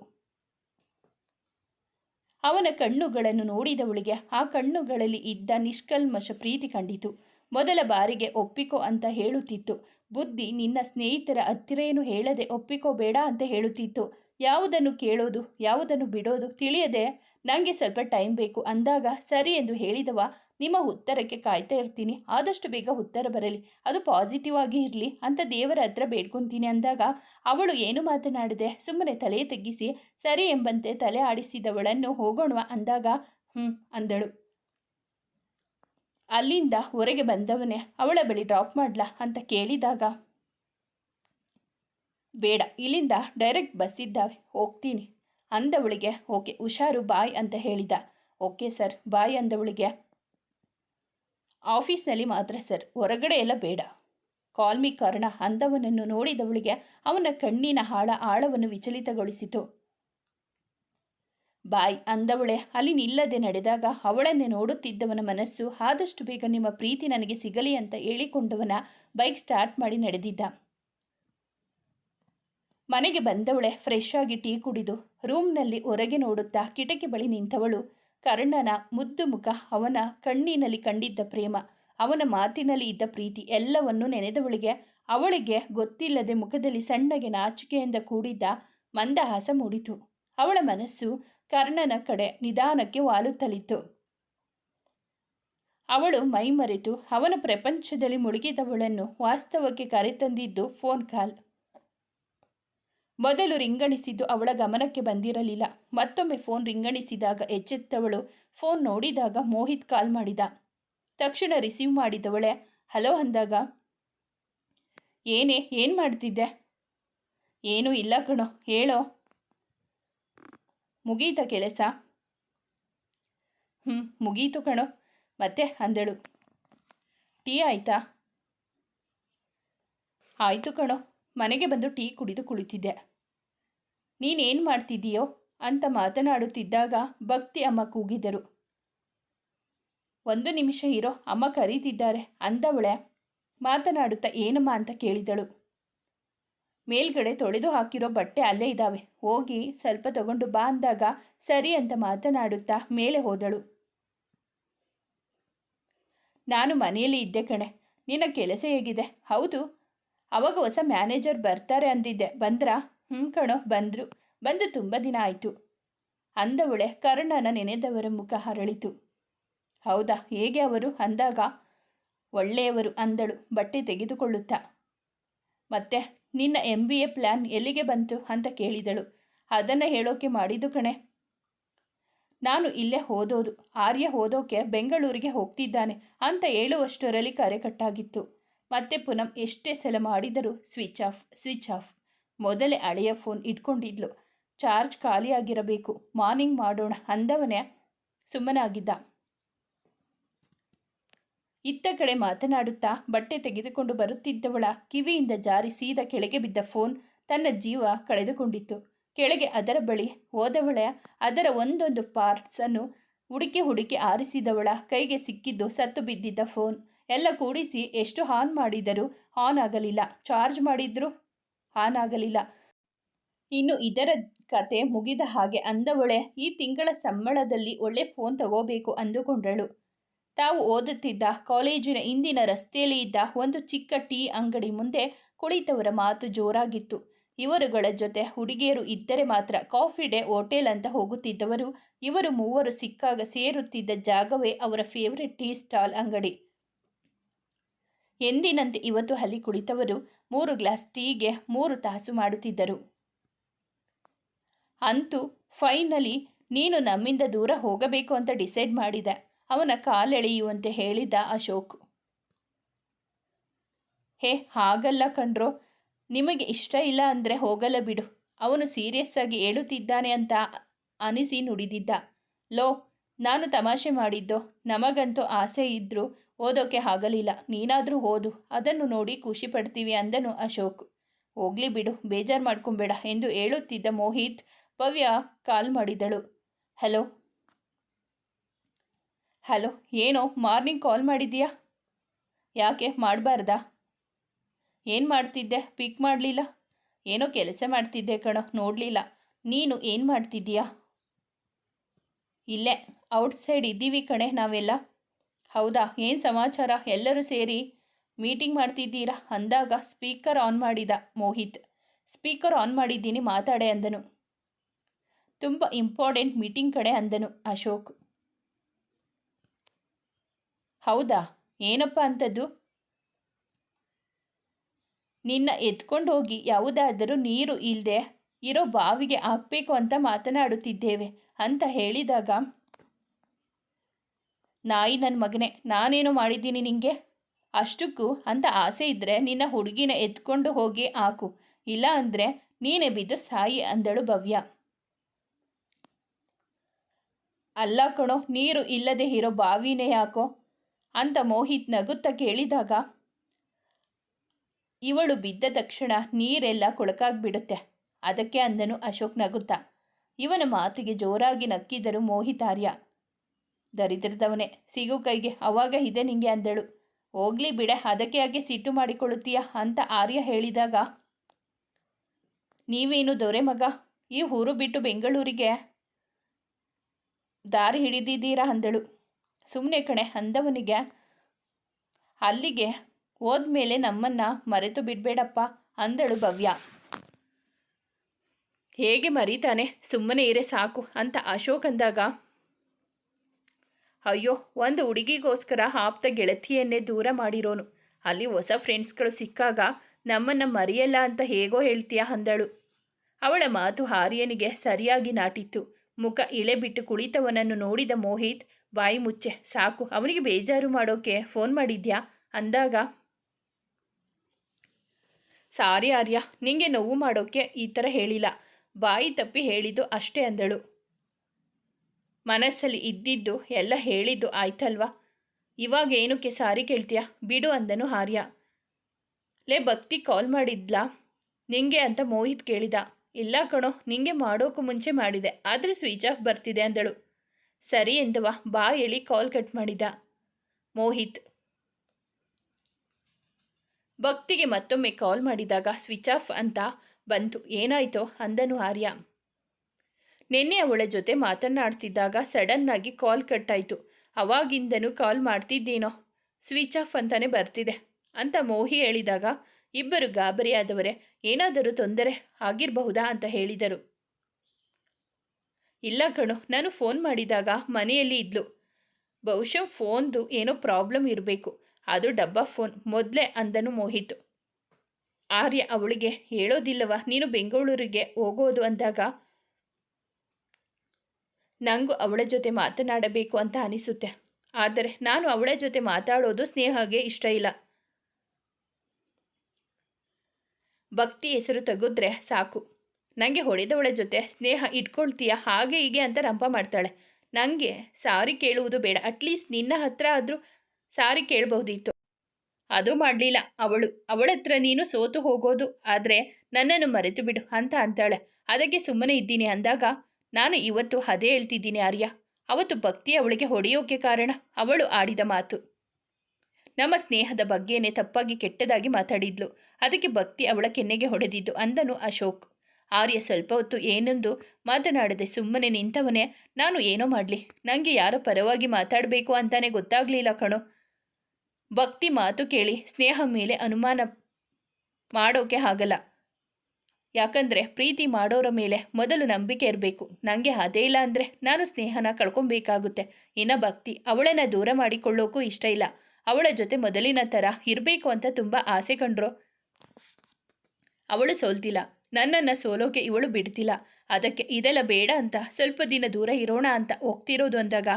ಅವನ ಕಣ್ಣುಗಳನ್ನು ನೋಡಿದವಳಿಗೆ ಆ ಕಣ್ಣುಗಳಲ್ಲಿ ಇದ್ದ ನಿಷ್ಕಲ್ಮಶ ಪ್ರೀತಿ ಕಂಡಿತು. ಮೊದಲ ಬಾರಿಗೆ ಒಪ್ಪಿಕೋ ಅಂತ ಹೇಳುತ್ತಿತ್ತು. ಬುದ್ಧಿ, ನಿನ್ನ ಸ್ನೇಹಿತರ ಹತ್ತಿರ ಏನು ಹೇಳದೆ ಒಪ್ಪಿಕೋ ಬೇಡ ಅಂತ ಹೇಳುತ್ತಿತ್ತು. ಯಾವುದನ್ನು ಕೇಳೋದು, ಯಾವುದನ್ನು ಬಿಡೋದು ತಿಳಿಯದೆ ನನಗೆ ಸ್ವಲ್ಪ ಟೈಮ್ ಬೇಕು ಅಂದಾಗ, ಸರಿ ಎಂದು ಹೇಳಿದವ, ನಿಮ್ಮ ಉತ್ತರಕ್ಕೆ ಕಾಯ್ತಾ ಇರ್ತೀನಿ, ಆದಷ್ಟು ಬೇಗ ಉತ್ತರ ಬರಲಿ, ಅದು ಪಾಸಿಟಿವ್ ಆಗಿ ಇರಲಿ ಅಂತ ದೇವರ ಹತ್ರ ಬೇಡ್ಕೊತೀನಿ ಅಂದಾಗ, ಅವಳು ಏನು ಮಾತನಾಡಿದೆ, ಸುಮ್ಮನೆ ತಲೆ ತಗ್ಗಿಸಿ, ಸರಿ ಎಂಬಂತೆ ತಲೆ ಆಡಿಸಿದವಳನ್ನು ಹೋಗೋಣ ಅಂದಾಗ ಹ್ಞೂ ಅಂದಳು. ಅಲ್ಲಿಂದ ಹೊರಗೆ ಬಂದವನೇ, ಅವಳ ಬಳಿ ಡ್ರಾಪ್ ಮಾಡ್ಲಾ ಅಂತ ಕೇಳಿದಾಗ ಬೇಡ, ಇಲ್ಲಿಂದ ಡೈರೆಕ್ಟ್ ಬಸ್ ಇದ್ದಾವೆ ಹೋಗ್ತೀನಿ. ಅಂದವಳಿಗೆ, ಓಕೆ, ಹುಷಾರು, ಬಾಯ್ ಅಂತ ಹೇಳಿದ. ಓಕೆ ಸರ್ ಬಾಯ್ ಅಂದವಳಿಗೆ, ಆಫೀಸ್ನಲ್ಲಿ ಮಾತ್ರ ಸರ್ ಹೊರಗಡೆ ಎಲ್ಲ ಬೇಡ. ಕಾಲ್ಮಿ ಕರ್ಣ ಅಂದವನನ್ನು ನೋಡಿದವಳಿಗೆ ಅವನ ಕಣ್ಣಿನ ಹಾಳ ಆಳವನ್ನು ವಿಚಲಿತಗೊಳಿಸಿತು. ಬಾಯ್ ಅಂದವಳೆ, ಅಲ್ಲಿ ನಿಲ್ಲದೆ ನಡೆದಾಗ ಅವಳನ್ನೇ ನೋಡುತ್ತಿದ್ದವನ ಮನಸ್ಸು ಆದಷ್ಟು ಬೇಗ ನಿಮ್ಮ ಪ್ರೀತಿ ನನಗೆ ಸಿಗಲಿ ಅಂತ ಹೇಳಿಕೊಂಡವನ ಬೈಕ್ ಸ್ಟಾರ್ಟ್ ಮಾಡಿ ನಡೆದಿದ್ದ. ಮನೆಗೆ ಬಂದವಳೆ ಫ್ರೆಶ್ ಆಗಿ ಟೀ ಕುಡಿದು ರೂಮ್ನಲ್ಲಿ ಹೊರಗೆ ನೋಡುತ್ತಾ ಕಿಟಕಿ ಬಳಿ ನಿಂತವಳು. ಕರ್ಣನ ಮುದ್ದು ಮುಖ, ಅವನ ಕಣ್ಣಿನಲ್ಲಿ ಕಂಡಿದ್ದ ಪ್ರೇಮ, ಅವನ ಮಾತಿನಲ್ಲಿ ಇದ್ದ ಪ್ರೀತಿ ಎಲ್ಲವನ್ನೂ ನೆನೆದವಳಿಗೆ, ಅವಳಿಗೆ ಗೊತ್ತಿಲ್ಲದೆ ಮುಖದಲ್ಲಿ ಸಣ್ಣಗೆ ನಾಚಿಕೆಯಿಂದ ಕೂಡಿದ್ದ ಮಂದಹಾಸ ಮೂಡಿತು. ಅವಳ ಮನಸ್ಸು ಕರ್ಣನ ಕಡೆ ನಿಧಾನಕ್ಕೆ ವಾಲುತ್ತಲಿತ್ತು. ಅವಳು ಮೈಮರೆತು, ಅವನ ಪ್ರಪಂಚದಲ್ಲಿ ಮುಳುಗಿದವಳನ್ನು ವಾಸ್ತವಕ್ಕೆ ಕರೆತಂದಿದ್ದು ಫೋನ್ ಕಾಲ್ ಮೊದಲು ರಿಂಗಣಿಸಿದ್ದು ಅವಳ ಗಮನಕ್ಕೆ ಬಂದಿರಲಿಲ್ಲ. ಮತ್ತೊಮ್ಮೆ ಫೋನ್ ರಿಂಗಣಿಸಿದಾಗ ಎಚ್ಚೆತ್ತವಳು. ಫೋನ್ ನೋಡಿದಾಗ ಮೋಹಿತ್ ಕಾಲ್ ಮಾಡಿದ. ತಕ್ಷಣ ರಿಸೀವ್ ಮಾಡಿದವಳೆ, ಹಲೋ ಅಂದಾಗ, ಏನೇ, ಏನು ಮಾಡ್ತಿದ್ದೆ? ಏನೂ ಇಲ್ಲ ಕಣೋ, ಹೇಳೋ. ಮುಗೀತ ಕೆಲಸ? ಹ್ಞೂ ಮುಗೀತು ಕಣೋ, ಮತ್ತೆ? ಅಂದಳು. ಟೀ ಆಯಿತಾ? ಆಯಿತು ಕಣೋ ಮನೆಗೆ ಬಂದು ಟೀ ಕುಡಿದು ಕುಳಿತಿದ್ದೆ. ನೀನೇನು ಮಾಡ್ತಿದ್ದೀಯೋ? ಅಂತ ಮಾತನಾಡುತ್ತಿದ್ದಾಗ ಭಕ್ತಿ ಅಮ್ಮ ಕೂಗಿದರು. ಒಂದು ನಿಮಿಷ ಇರೋ, ಅಮ್ಮ ಕರೀತಿದ್ದಾರೆ, ಅಂದವಳೆ. ಮಾತನಾಡುತ್ತಾ, ಏನಮ್ಮ ಅಂತ ಕೇಳಿದಳು. ಮೇಲ್ಗಡೆ ತೊಳೆದು ಹಾಕಿರೋ ಬಟ್ಟೆ ಅಲ್ಲೇ ಇದ್ದಾವೆ ಹೋಗಿ ಸ್ವಲ್ಪ ತಗೊಂಡು ಬಾ ಅಂದಾಗ ಸರಿ ಅಂತ ಮಾತನಾಡುತ್ತಾ ಮೇಲೆ ಹೋದಳು. ನಾನು ಮನೆಯಲ್ಲಿ ಇದ್ದೆ ಕಣೆ. ನಿನ್ನ ಕೆಲಸ ಹೇಗಿದೆ? ಹೌದು ಅವಾಗ ಹೊಸ ಮ್ಯಾನೇಜರ್ ಬರ್ತಾರೆ ಅಂದಿದ್ದೆ. ಬಂದ್ರಾ? ಹ್ಞೂ ಕಣೋ, ಬಂದರು. ಬಂದು ತುಂಬ ದಿನ ಆಯಿತು. ಅಂದವಳೆ ಕರ್ಣನ ನೆನೆದವರ ಮುಖ ಹರಳಿತು. ಹೌದಾ, ಹೇಗೆ ಅವರು? ಅಂದಾಗ, ಒಳ್ಳೆಯವರು ಅಂದಳು, ಬಟ್ಟೆ ತೆಗೆದುಕೊಳ್ಳುತ್ತಾ. ಮತ್ತೆ, ನಿನ್ನ ಎಂ ಬಿ ಎ ಪ್ಲ್ಯಾನ್ ಎಲ್ಲಿಗೆ ಬಂತು ಅಂತ ಕೇಳಿದಳು. ಅದನ್ನು ಹೇಳೋಕೆ ಮಾಡಿದ್ದು ಕಣೆ. ನಾನು ಇಲ್ಲೇ ಓದೋದು ಆರ್ಯ ಓದೋಕೆ ಬೆಂಗಳೂರಿಗೆ ಹೋಗ್ತಿದ್ದಾನೆ ಅಂತ ಹೇಳುವಷ್ಟರಲ್ಲಿ ಕರೆ ಕಟ್ಟಾಗಿತ್ತು. ಮತ್ತೆ ಪುನಃ ಎಷ್ಟೇ ಸಲ ಮಾಡಿದರೂ ಸ್ವಿಚ್ ಆಫ್ ಸ್ವಿಚ್ ಆಫ್. ಮೊದಲೇ ಹಳೆಯ ಫೋನ್ ಇಟ್ಕೊಂಡಿದ್ಲು. ಚಾರ್ಜ್ ಖಾಲಿಯಾಗಿರಬೇಕು. ಮಾರ್ನಿಂಗ್ ಮಾಡೋಣ ಅಂದವನೇ ಸುಮ್ಮನಾಗಿದ್ದ. ಇತ್ತ ಕಡೆ ಮಾತನಾಡುತ್ತಾ ಬಟ್ಟೆ ತೆಗೆದುಕೊಂಡು ಬರುತ್ತಿದ್ದವಳ ಕಿವಿಯಿಂದ ಜಾರಿ ಸೀದ ಕೆಳಗೆ ಬಿದ್ದ ಫೋನ್ ತನ್ನ ಜೀವ ಕಳೆದುಕೊಂಡಿತ್ತು. ಕೆಳಗೆ ಅದರ ಬಳಿ ಹೋದವಳ ಅದರ ಒಂದೊಂದು ಪಾರ್ಟ್ಸನ್ನು ಹುಡುಕಿ ಹುಡುಕಿ ಆರಿಸಿದವಳ ಕೈಗೆ ಸಿಕ್ಕಿದ್ದು ಸತ್ತು ಬಿದ್ದಿದ್ದ ಫೋನ್. ಎಲ್ಲ ಕೂಡಿಸಿ ಎಷ್ಟು ಆನ್ ಮಾಡಿದರೂ ಆನ್ ಆಗಲಿಲ್ಲ ಚಾರ್ಜ್ ಮಾಡಿದ್ರು ಆನ್ ಆಗಲಿಲ್ಲ ಇನ್ನು ಇದರ ಕತೆ ಮುಗಿದ ಹಾಗೆ ಅಂದವಳೆ, ಈ ತಿಂಗಳ ಸಂಬಳದಲ್ಲಿ ಒಳ್ಳೆ ಫೋನ್ ತಗೋಬೇಕು ಅಂದುಕೊಂಡಳು. ತಾವು ಓದುತ್ತಿದ್ದ ಕಾಲೇಜಿನ ಇಂದಿನ ರಸ್ತೆಯಲ್ಲಿ ಇದ್ದ ಒಂದು ಚಿಕ್ಕ ಟೀ ಅಂಗಡಿ ಮುಂದೆ ಕುಳಿತವರ ಮಾತು ಜೋರಾಗಿತ್ತು. ಇವರುಗಳ ಜೊತೆ ಹುಡುಗಿಯರು ಇದ್ದರೆ ಮಾತ್ರ ಕಾಫಿ ಡೇ ಹೋಟೆಲ್ ಅಂತ ಹೋಗುತ್ತಿದ್ದವರು, ಇವರು ಮೂವರು ಸಿಕ್ಕಾಗ ಸೇರುತ್ತಿದ್ದ ಜಾಗವೇ ಅವರ ಫೇವ್ರೆಟ್ ಟೀ ಸ್ಟಾಲ್ ಅಂಗಡಿ. ಎಂದಿನಂತೆ ಇವತ್ತು ಅಲ್ಲಿ ಕುಳಿತವರು ಮೂರು ಗ್ಲಾಸ್ ಟೀಗೆ ಮೂರು ತಾಸು ಮಾಡುತ್ತಿದ್ದರು. ಅಂತೂ ಫೈನಲಿ ನೀನು ನಮ್ಮಿಂದ ದೂರ ಹೋಗಬೇಕು ಅಂತ ಡಿಸೈಡ್ ಮಾಡಿದೆ. ಅವನ ಕಾಲೆಳೆಯುವಂತೆ ಹೇಳಿದ ಅಶೋಕ್. ಹೇ, ಹಾಗಲ್ಲ ಕಣ್ರೋ. ನಿಮಗೆ ಇಷ್ಟ ಇಲ್ಲ ಅಂದರೆ ಹೋಗಲ್ಲ ಬಿಡು. ಅವನು ಸೀರಿಯಸ್ ಆಗಿ ಹೇಳುತ್ತಿದ್ದಾನೆ ಅಂತ ಅನಿಸಿ ನುಡಿದಿದ್ದ. ಲೋ, ನಾನು ತಮಾಷೆ ಮಾಡಿದ್ದೋ, ನಮಗಂತೂ ಆಸೆ ಇದ್ದರೂ ಓದೋಕೆ ಆಗಲಿಲ್ಲ. ನೀನಾದರೂ ಓದು. ಅದನ್ನು ನೋಡಿ ಖುಷಿ ಪಡ್ತೀವಿ ಅಂದನು ಅಶೋಕ್. ಹೋಗ್ಲಿ ಬಿಡು, ಬೇಜಾರು ಮಾಡ್ಕೊಂಬೇಡ ಎಂದು ಹೇಳುತ್ತಿದ್ದ ಮೋಹಿತ್ ಭವ್ಯ ಕಾಲ್ ಮಾಡಿದಳು. ಹಲೋ? ಹಲೋ, ಏನೋ, ಮಾರ್ನಿಂಗ್ ಕಾಲ್ ಮಾಡಿದ್ಯಾ ಯಾಕೆ, ಮಾಡಬಾರ್ದಾ? ಏನು ಮಾಡ್ತಿದ್ದೆ? ಪಿಕ್ ಮಾಡಲಿಲ್ಲ? ಏನೋ ಕೆಲಸ ಮಾಡ್ತಿದ್ದೆ ಕಣೋ, ನೋಡಲಿಲ್ಲ. ನೀನು ಏನು ಮಾಡ್ತಿದ್ದೀಯಾ? ಇಲ್ಲೇ, ಔಟ್ಸೈಡ್ ಇದ್ದೀವಿ ಕಣೆ ನಾವೆಲ್ಲ. ಹೌದಾ? ಏನು ಸಮಾಚಾರ? ಎಲ್ಲರೂ ಸೇರಿ ಮೀಟಿಂಗ್ ಮಾಡ್ತಿದ್ದೀರಾ? ಅಂದಾಗ ಸ್ಪೀಕರ್ ಆನ್ ಮಾಡಿದ ಮೋಹಿತ್. ಸ್ಪೀಕರ್ ಆನ್ ಮಾಡಿದ್ದೀನಿ, ಮಾತಾಡೆ ಅಂದನು. ತುಂಬ ಇಂಪಾರ್ಟೆಂಟ್ ಮೀಟಿಂಗ್ ಕಡೆ ಅಂದನು ಅಶೋಕ್. ಹೌದಾ? ಏನಪ್ಪ ಅಂಥದ್ದು ನಿನ್ನ ಎತ್ಕೊಂಡು ಹೋಗಿ ಯಾವುದಾದರೂ ನೀರು ಇಲ್ಲದೆ ಇರೋ ಬಾವಿಗೆ ಹಾಕಬೇಕು ಅಂತ ಮಾತನಾಡುತ್ತಿದ್ದೇವೆ ಅಂತ ಹೇಳಿದಾಗ ನಾಯಿ ನನ್ನ ಮಗನೇ, ನಾನೇನು ಮಾಡಿದ್ದೀನಿ ನಿಂಗೆ? ಅಷ್ಟಕ್ಕೂ ಅಂತ ಆಸೆ ಇದ್ದರೆ ನಿನ್ನ ಹುಡುಗಿನ ಎತ್ಕೊಂಡು ಹೋಗಿ ಹಾಕು. ಇಲ್ಲ ಅಂದರೆ ನೀನೇ ಬಿದ್ದು ಸಾಯಿ ಅಂದಳು ಭವ್ಯ. ಅಲ್ಲ ಕಣೋ, ನೀರು ಇಲ್ಲದೆ ಇರೋ ಬಾವಿನೇ ಯಾಕೋ? ಅಂತ ಮೋಹಿತ್ ನಗುತ್ತಾ ಕೇಳಿದಾಗ, ಇವಳು ಬಿದ್ದ ತಕ್ಷಣ ನೀರೆಲ್ಲ ಕೊಳಕಾಗ್ಬಿಡುತ್ತೆ. ಅದಕ್ಕೆ ಅಂದನು ಅಶೋಕ್ ನಗುತ್ತಾ. ಇವನ ಮಾತಿಗೆ ಜೋರಾಗಿ ನಕ್ಕಿದರು ಮೋಹಿತಾರ್ಯ ದರಿದ್ರದವನೇ, ಸಿಗು ಕೈಗೆ, ಅವಾಗ ಇದೆ ನಿಂಗೆ ಅಂದಳು. ಹೋಗ್ಲಿ ಬಿಡೆ, ಅದಕ್ಕೆ ಯಾಕೆ ಸಿಟ್ಟು ಮಾಡಿಕೊಳ್ಳುತ್ತೀಯ ಅಂತ ಆರ್ಯ ಹೇಳಿದಾಗ, ನೀವೇನು ದೊರೆ ಮಗ, ಈ ಊರು ಬಿಟ್ಟು ಬೆಂಗಳೂರಿಗೆ ದಾರಿ ಹಿಡಿದಿದ್ದೀರಾ ಅಂದಳು. ಸುಮ್ಮನೆ ಕಣೆ, ಅಂದವನಿಗೆ, ಅಲ್ಲಿಗೆ ಹೋದ್ಮೇಲೆ ನಮ್ಮನ್ನ ಮರೆತು ಬಿಡಬೇಡಪ್ಪ ಅಂದಳು ಭವ್ಯ. ಹೇಗೆ ಮರೀತಾನೆ, ಸುಮ್ಮನೆ ಇರೆ ಸಾಕು ಅಂತ ಅಶೋಕ್ ಅಂದಾಗ ಅಯ್ಯೋ, ಒಂದು ಹುಡುಗಿಗೋಸ್ಕರ ಆಪ್ತ ಗೆಳತಿಯನ್ನೇ ದೂರ ಮಾಡಿರೋನು. ಅಲ್ಲಿ ಹೊಸ ಫ್ರೆಂಡ್ಸ್ಗಳು ಸಿಕ್ಕಾಗ ನಮ್ಮನ್ನು ಮರೆಯಲ್ಲ ಅಂತ ಹೇಗೋ ಹೇಳ್ತೀಯ ಅಂದಳು. ಅವಳ ಮಾತು ಹಾರಿಯನಿಗೆ ಸರಿಯಾಗಿ ನಾಟಿತ್ತು. ಮುಖ ಇಳೆ ಬಿಟ್ಟು ಕುಳಿತವನನ್ನು ನೋಡಿದ ಮೋಹಿತ್, ಬಾಯಿ ಮುಚ್ಚೆ, ಸಾಕು. ಅವನಿಗೆ ಬೇಜಾರು ಮಾಡೋಕೆ ಫೋನ್ ಮಾಡಿದ್ಯಾ? ಅಂದಾಗ, ಸಾರಿ ಆರ್ಯ, ನಿಂಗೆ ನೋವು ಮಾಡೋಕ್ಕೆ ಈ ಥರ ಹೇಳಿಲ್ಲ. ಬಾಯಿ ತಪ್ಪಿ ಹೇಳಿದ್ದು ಅಷ್ಟೇ ಅಂದಳು. ಮನಸ್ಸಲ್ಲಿ ಇದ್ದಿದ್ದು ಎಲ್ಲ ಹೇಳಿದ್ದು ಆಯ್ತಲ್ವಾ? ಇವಾಗ ಏನಕ್ಕೆ ಸಾರಿ ಕೇಳ್ತೀಯ? ಬಿಡು ಅಂದನು ಆರ್ಯ. ಲೇ, ಭಕ್ತಿ ಕಾಲ್ ಮಾಡಿದ್ಲಾ? ನಿಂಗೆ ಅಂತ ಮೋಹಿತ್ ಕೇಳಿದ. ಇಲ್ಲ ಕಣೋ, ನಿಂಗೆ ಮಾಡೋಕ್ಕೂ ಮುಂಚೆ ಮಾಡಿದೆ. ಆದರೆ ಸ್ವಿಚ್ ಆಫ್ ಬರ್ತಿದೆ ಅಂದಳು. ಸರಿ ಎಂದವ, ಬಾ ಹೇಳಿ ಕಾಲ್ ಕಟ್ ಮಾಡಿದ. ಮೋಹಿತ್. ಭಕ್ತಿಗೆ ಮತ್ತೊಮ್ಮೆ ಕಾಲ್ ಮಾಡಿದಾಗ ಸ್ವಿಚ್ ಆಫ್ ಅಂತ ಬಂತು. ಏನಾಯ್ತೋ? ಅಂದನು ಆರ್ಯ. ನಿನ್ನೆ ಅವಳ ಜೊತೆ ಮಾತನಾಡ್ತಿದ್ದಾಗ ಸಡನ್ನಾಗಿ ಕಾಲ್ ಕಟ್ಟಾಯಿತು. ಅವಾಗಿಂದನೂ ಕಾಲ್ ಮಾಡ್ತಿದ್ದೀನೋ? ಸ್ವಿಚ್ ಆಫ್ ಅಂತಾನೆ ಬರ್ತಿದೆ ಅಂತ ಮೋಹಿ ಹೇಳಿದಾಗ, ಇಬ್ಬರು ಗಾಬರಿಯಾದವರೇ, ಏನಾದರೂ ತೊಂದರೆ ಆಗಿರಬಹುದಾ ಅಂತ ಹೇಳಿದರು. ಇಲ್ಲ ಕಣು, ನಾನು ಫೋನ್ ಮಾಡಿದಾಗ ಮನೆಯಲ್ಲಿ ಇದ್ಲು. ಬಹುಶಃ ಫೋನ್ದು ಏನೋ ಪ್ರಾಬ್ಲಮ್ ಇರಬೇಕು, ಅದು ಡಬ್ಬ ಫೋನ್, ಮೊದಲೇ ಅಂದನು ಮೋಹಿತು. ಆರ್ಯ ಅವಳಿಗೆ, ಹೇಳೋದಿಲ್ಲವ, ನೀನು ಬೆಂಗಳೂರಿಗೆ ಹೋಗೋದು ಅಂದಾಗ ನನಗೂ ಅವಳ ಜೊತೆ ಮಾತನಾಡಬೇಕು ಅಂತ ಅನಿಸುತ್ತೆ. ಆದರೆ ನಾನು ಅವಳ ಜೊತೆ ಮಾತಾಡೋದು ಸ್ನೇಹಗೆ ಇಷ್ಟ ಇಲ್ಲ. ಭಕ್ತಿ ಹೆಸರು ತೆಗೆದ್ರೆ ಸಾಕು. ನನಗೆ ಹೊಡೆದವಳ ಜೊತೆ ಸ್ನೇಹ ಇಟ್ಕೊಳ್ತೀಯ? ಹಾಗೆ ಹೀಗೆ ಅಂತ ರಂಪ ಮಾಡ್ತಾಳೆ. ನನಗೆ ಸಾರಿ ಕೇಳುವುದು ಬೇಡ. ಅಟ್ಲೀಸ್ಟ್ ನಿನ್ನ ಹತ್ರ ಆದರೂ ಸಾರಿ ಕೇಳಬಹುದಿತ್ತು. ಅದು ಮಾಡಲಿಲ್ಲ ಅವಳು. ಅವಳ ಹತ್ರ ನೀನು ಸೋತು ಹೋಗೋದು. ಆದರೆ ನನ್ನನ್ನು ಮರೆತು ಬಿಡು ಅಂತ ಅಂತಾಳೆ. ಅದಕ್ಕೆ ಸುಮ್ಮನೆ ಇದ್ದೀನಿ ಅಂದಾಗ ನಾನು ಇವತ್ತು ಅದೇ ಹೇಳ್ತಿದ್ದೀನಿ ಆರ್ಯ. ಅವತ್ತು ಭಕ್ತಿ ಅವಳಿಗೆ ಹೊಡೆಯೋಕೆ ಕಾರಣ ಅವಳು ಆಡಿದ ಮಾತು. ನಮ್ಮ ಸ್ನೇಹದ ಬಗ್ಗೆನೇ ತಪ್ಪಾಗಿ ಕೆಟ್ಟದಾಗಿ ಮಾತಾಡಿದ್ಲು. ಅದಕ್ಕೆ ಭಕ್ತಿ ಅವಳ ಕೆನ್ನೆಗೆ ಹೊಡೆದಿದ್ದು ಅಂದನು ಅಶೋಕ್. ಆರ್ಯ ಸ್ವಲ್ಪ ಹೊತ್ತು ಏನೊಂದು ಮಾತನಾಡದೆ ಸುಮ್ಮನೆ ನಿಂತವನೇ, ನಾನು ಏನೋ ಮಾಡಲಿ ನನಗೆ ಯಾರೋ ಪರವಾಗಿ ಮಾತಾಡಬೇಕು ಅಂತಾನೆ ಗೊತ್ತಾಗಲಿಲ್ಲ ಕಣೋ. ಭಕ್ತಿ ಮಾತು ಕೇಳಿ ಸ್ನೇಹ ಮೇಲೆ ಅನುಮಾನ ಮಾಡೋಕೆ ಆಗಲ್ಲ. ಯಾಕಂದರೆ ಪ್ರೀತಿ ಮಾಡೋರ ಮೇಲೆ ಮೊದಲು ನಂಬಿಕೆ ಇರಬೇಕು. ನನಗೆ ಅದೇ ಇಲ್ಲ ಅಂದರೆ ನಾನು ಸ್ನೇಹನ ಕಳ್ಕೊಬೇಕಾಗುತ್ತೆ. ಇನ್ನು ಭಕ್ತಿ ಅವಳನ್ನ ದೂರ ಮಾಡಿಕೊಳ್ಳೋಕ್ಕೂ ಇಷ್ಟ ಇಲ್ಲ. ಅವಳ ಜೊತೆ ಮೊದಲಿನ ಥರ ಇರಬೇಕು ಅಂತ ತುಂಬ ಆಸೆ ಕಂಡ್ರು. ಅವಳು ಸೋಲ್ತಿಲ್ಲ. ನನ್ನನ್ನು ಸೋಲೋಕೆ ಇವಳು ಬಿಡ್ತಿಲ್ಲ. ಅದಕ್ಕೆ ಇದೆಲ್ಲ ಬೇಡ ಅಂತ ಸ್ವಲ್ಪ ದಿನ ದೂರ ಇರೋಣ ಅಂತ ಹೋಗ್ತಿರೋದು ಅಂದಾಗ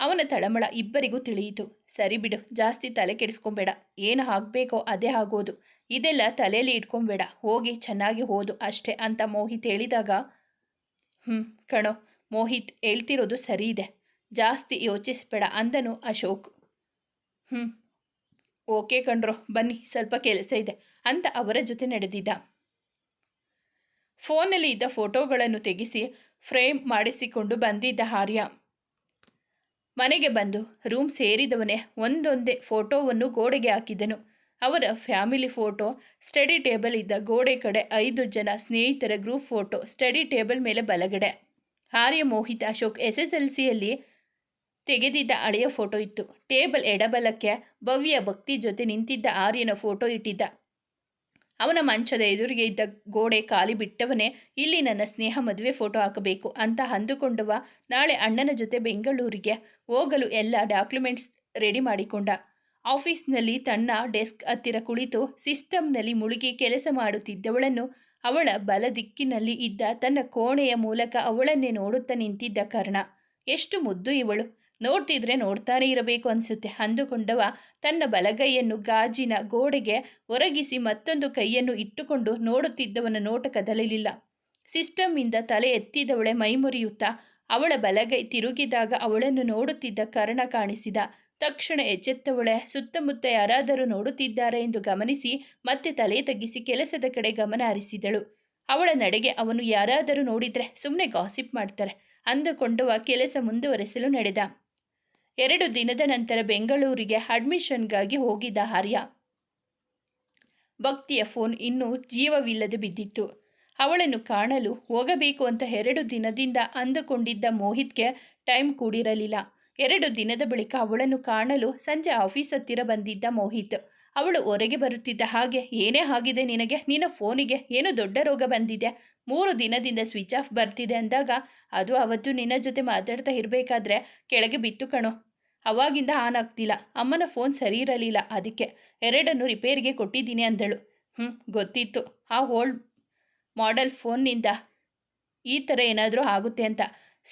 ಅವನ ತಳಮಳ ಇಬ್ಬರಿಗೂ ತಿಳಿಯಿತು. ಸರಿ ಬಿಡು, ಜಾಸ್ತಿ ತಲೆ ಕೆಡಿಸ್ಕೊಂಬೇಡ. ಏನು ಆಗಬೇಕೋ ಅದೇ ಆಗೋದು. ಇದೆಲ್ಲ ತಲೆಯಲ್ಲಿ ಇಟ್ಕೊಂಬೇಡ ಹೋಗಿ ಚೆನ್ನಾಗಿ ಓದು ಅಷ್ಟೇ ಅಂತ ಮೋಹಿತ್ ಹೇಳಿದಾಗ ಹ್ಞೂ ಕಣೋ, ಮೋಹಿತ್ ಹೇಳ್ತಿರೋದು ಸರಿ ಇದೆ ಜಾಸ್ತಿ ಯೋಚಿಸ್ಬೇಡ ಅಂದನು ಅಶೋಕ್. ಹ್ಞೂ ಓಕೆ ಕಣ್ರೋ, ಬನ್ನಿ, ಸ್ವಲ್ಪ ಕೆಲಸ ಇದೆ ಅಂತ ಅವರ ಜೊತೆ ನಡೆದಿದ್ದ. ಫೋನಲ್ಲಿ ಇದ್ದ ಫೋಟೋಗಳನ್ನು ತೆಗೆಸಿ ಫ್ರೇಮ್ ಮಾಡಿಸಿಕೊಂಡು ಬಂದಿದ್ದ ಆರ್ಯ. ಮನೆಗೆ ಬಂದು ರೂಮ್ ಸೇರಿದವನೇ ಒಂದೊಂದೇ ಫೋಟೋವನ್ನು ಗೋಡೆಗೆ ಹಾಕಿದನು. ಅವರ ಫ್ಯಾಮಿಲಿ ಫೋಟೋ, ಸ್ಟಡಿ ಟೇಬಲ್ ಇದ್ದ ಗೋಡೆ ಕಡೆ ಐದು ಜನ ಸ್ನೇಹಿತರ ಗ್ರೂಪ್ ಫೋಟೋ, ಸ್ಟಡಿ ಟೇಬಲ್ ಮೇಲೆ ಬಲಗಡೆ. Arya Mohit Ashok S S L ಸಿಯಲ್ಲಿ ತೆಗೆದಿದ್ದ ಹಳೆಯ ಫೋಟೋ ಇತ್ತು. ಟೇಬಲ್ ಎಡಬಲಕ್ಕೆ ಭವ್ಯ ಭಕ್ತಿ ಜೊತೆ ನಿಂತಿದ್ದ ಆರ್ಯನ ಫೋಟೋ ಇಟ್ಟಿದ್ದ. ಅವನ ಮಂಚದ ಎದುರಿಗೆ ಇದ್ದ ಗೋಡೆ ಖಾಲಿ ಬಿಟ್ಟವನೇ ಇಲ್ಲಿ ನನ್ನ ಸ್ನೇಹ ಮದುವೆ ಫೋಟೋ ಹಾಕಬೇಕು ಅಂತ ಅಂದುಕೊಂಡವ ನಾಳೆ ಅಣ್ಣನ ಜೊತೆ ಬೆಂಗಳೂರಿಗೆ ಹೋಗಲು ಎಲ್ಲ ಡಾಕ್ಯುಮೆಂಟ್ಸ್ ರೆಡಿ ಮಾಡಿಕೊಂಡ. ಆಫೀಸ್ನಲ್ಲಿ ತನ್ನ ಡೆಸ್ಕ್ ಹತ್ತಿರ ಕುಳಿತು ಸಿಸ್ಟಮ್ನಲ್ಲಿ ಮುಳುಗಿ ಕೆಲಸ ಮಾಡುತ್ತಿದ್ದವಳನ್ನು ಅವಳ ಬಲ ದಿಕ್ಕಿನಲ್ಲಿ ಇದ್ದ ತನ್ನ ಕೋಣೆಯ ಮೂಲಕ ಅವಳನ್ನೇ ನೋಡುತ್ತಾ ನಿಂತಿದ್ದ ಕರ್ಣ. ಎಷ್ಟು ಮುದ್ದು ಇವಳು. ನೋಡ್ತಿದ್ರೆ ನೋಡ್ತಾನೆ ಇರಬೇಕು ಅನಿಸುತ್ತೆ. ಅಂದುಕೊಂಡವ ತನ್ನ ಬಲಗೈಯನ್ನು ಗಾಜಿನ ಗೋಡೆಗೆ ಒರಗಿಸಿ ಮತ್ತೊಂದು ಕೈಯನ್ನು ಇಟ್ಟುಕೊಂಡು ನೋಡುತ್ತಿದ್ದವನ ನೋಟ ಕದಲಲಿಲ್ಲ. ಸಿಸ್ಟಮ್ಮಿಂದ ತಲೆ ಎತ್ತಿದವಳೆ ಮೈಮುರಿಯುತ್ತಾ ಅವಳ ಬಲಗೈ ತಿರುಗಿದಾಗ ಅವಳನ್ನು ನೋಡುತ್ತಿದ್ದ ಕರ್ಣ ಕಾಣಿಸಿದ. ತಕ್ಷಣ ಎಚ್ಚೆತ್ತವಳೆ ಸುತ್ತಮುತ್ತ ಯಾರಾದರೂ ನೋಡುತ್ತಿದ್ದಾರೆ ಎಂದು ಗಮನಿಸಿ ಮತ್ತೆ ತಲೆ ತಗ್ಗಿಸಿ ಕೆಲಸದ ಕಡೆ ಗಮನ ಹರಿಸಿದಳು. ಅವಳ ನಡೆಗೆ ಅವನು ಯಾರಾದರೂ ನೋಡಿದ್ರೆ ಸುಮ್ಮನೆ ಗಾಸಿಪ್ ಮಾಡ್ತಾರೆ ಅಂದುಕೊಂಡವ ಕೆಲಸ ಮುಂದುವರೆಸಲು ನಡೆದ. ಎರಡು ದಿನದ ನಂತರ ಬೆಂಗಳೂರಿಗೆ ಅಡ್ಮಿಷನ್ಗಾಗಿ ಹೋಗಿದ್ದ ಆರ್ಯ. ಭಕ್ತಿಯ ಫೋನ್ ಇನ್ನೂ ಜೀವವಿಲ್ಲದೆ ಬಿದ್ದಿತ್ತು. ಅವಳನ್ನು ಕಾಣಲು ಹೋಗಬೇಕು ಅಂತ ಎರಡು ದಿನದಿಂದ ಅಂದುಕೊಂಡಿದ್ದ ಮೋಹಿತ್ಗೆ ಟೈಮ್ ಕೂಡಿರಲಿಲ್ಲ. ಎರಡು ದಿನದ ಬಳಿಕ ಅವಳನ್ನು ಕಾಣಲು ಸಂಜೆ ಆಫೀಸ್ ಹತ್ತಿರ ಬಂದಿದ್ದ ಮೋಹಿತ್. ಅವಳು ಹೊರಗೆ ಬರುತ್ತಿದ್ದ ಹಾಗೆ, ಏನೇ ಆಗಿದೆ ನಿನಗೆ? ನಿನ್ನ ಫೋನಿಗೆ ಏನೋ ದೊಡ್ಡ ರೋಗ ಬಂದಿದೆ. ಮೂರು ದಿನದಿಂದ ಸ್ವಿಚ್ ಆಫ್ ಬರ್ತಿದೆ ಅಂದಾಗ ಅದು ಅವತ್ತು ನಿನ್ನ ಜೊತೆ ಮಾತಾಡ್ತಾ ಇರಬೇಕಾದ್ರೆ ಕೆಳಗೆ ಬಿತ್ತು ಕಣೋ. ಅವಾಗಿಂದ ಆನ್ ಆಗ್ತಿಲ್ಲ. ಅಮ್ಮನ ಫೋನ್ ಸರಿ ಇರಲಿಲ್ಲ ಅದಕ್ಕೆ. ಎರಡನ್ನು ರಿಪೇರಿಗೆ ಕೊಟ್ಟಿದ್ದೀನಿ ಅಂದಳು. ಹ್ಞೂ ಗೊತ್ತಿತ್ತು. ಆ ಓಲ್ಡ್ ಮಾಡೆಲ್ ಫೋನ್ನಿಂದ ಈ ಥರ ಏನಾದರೂ ಆಗುತ್ತೆ ಅಂತ.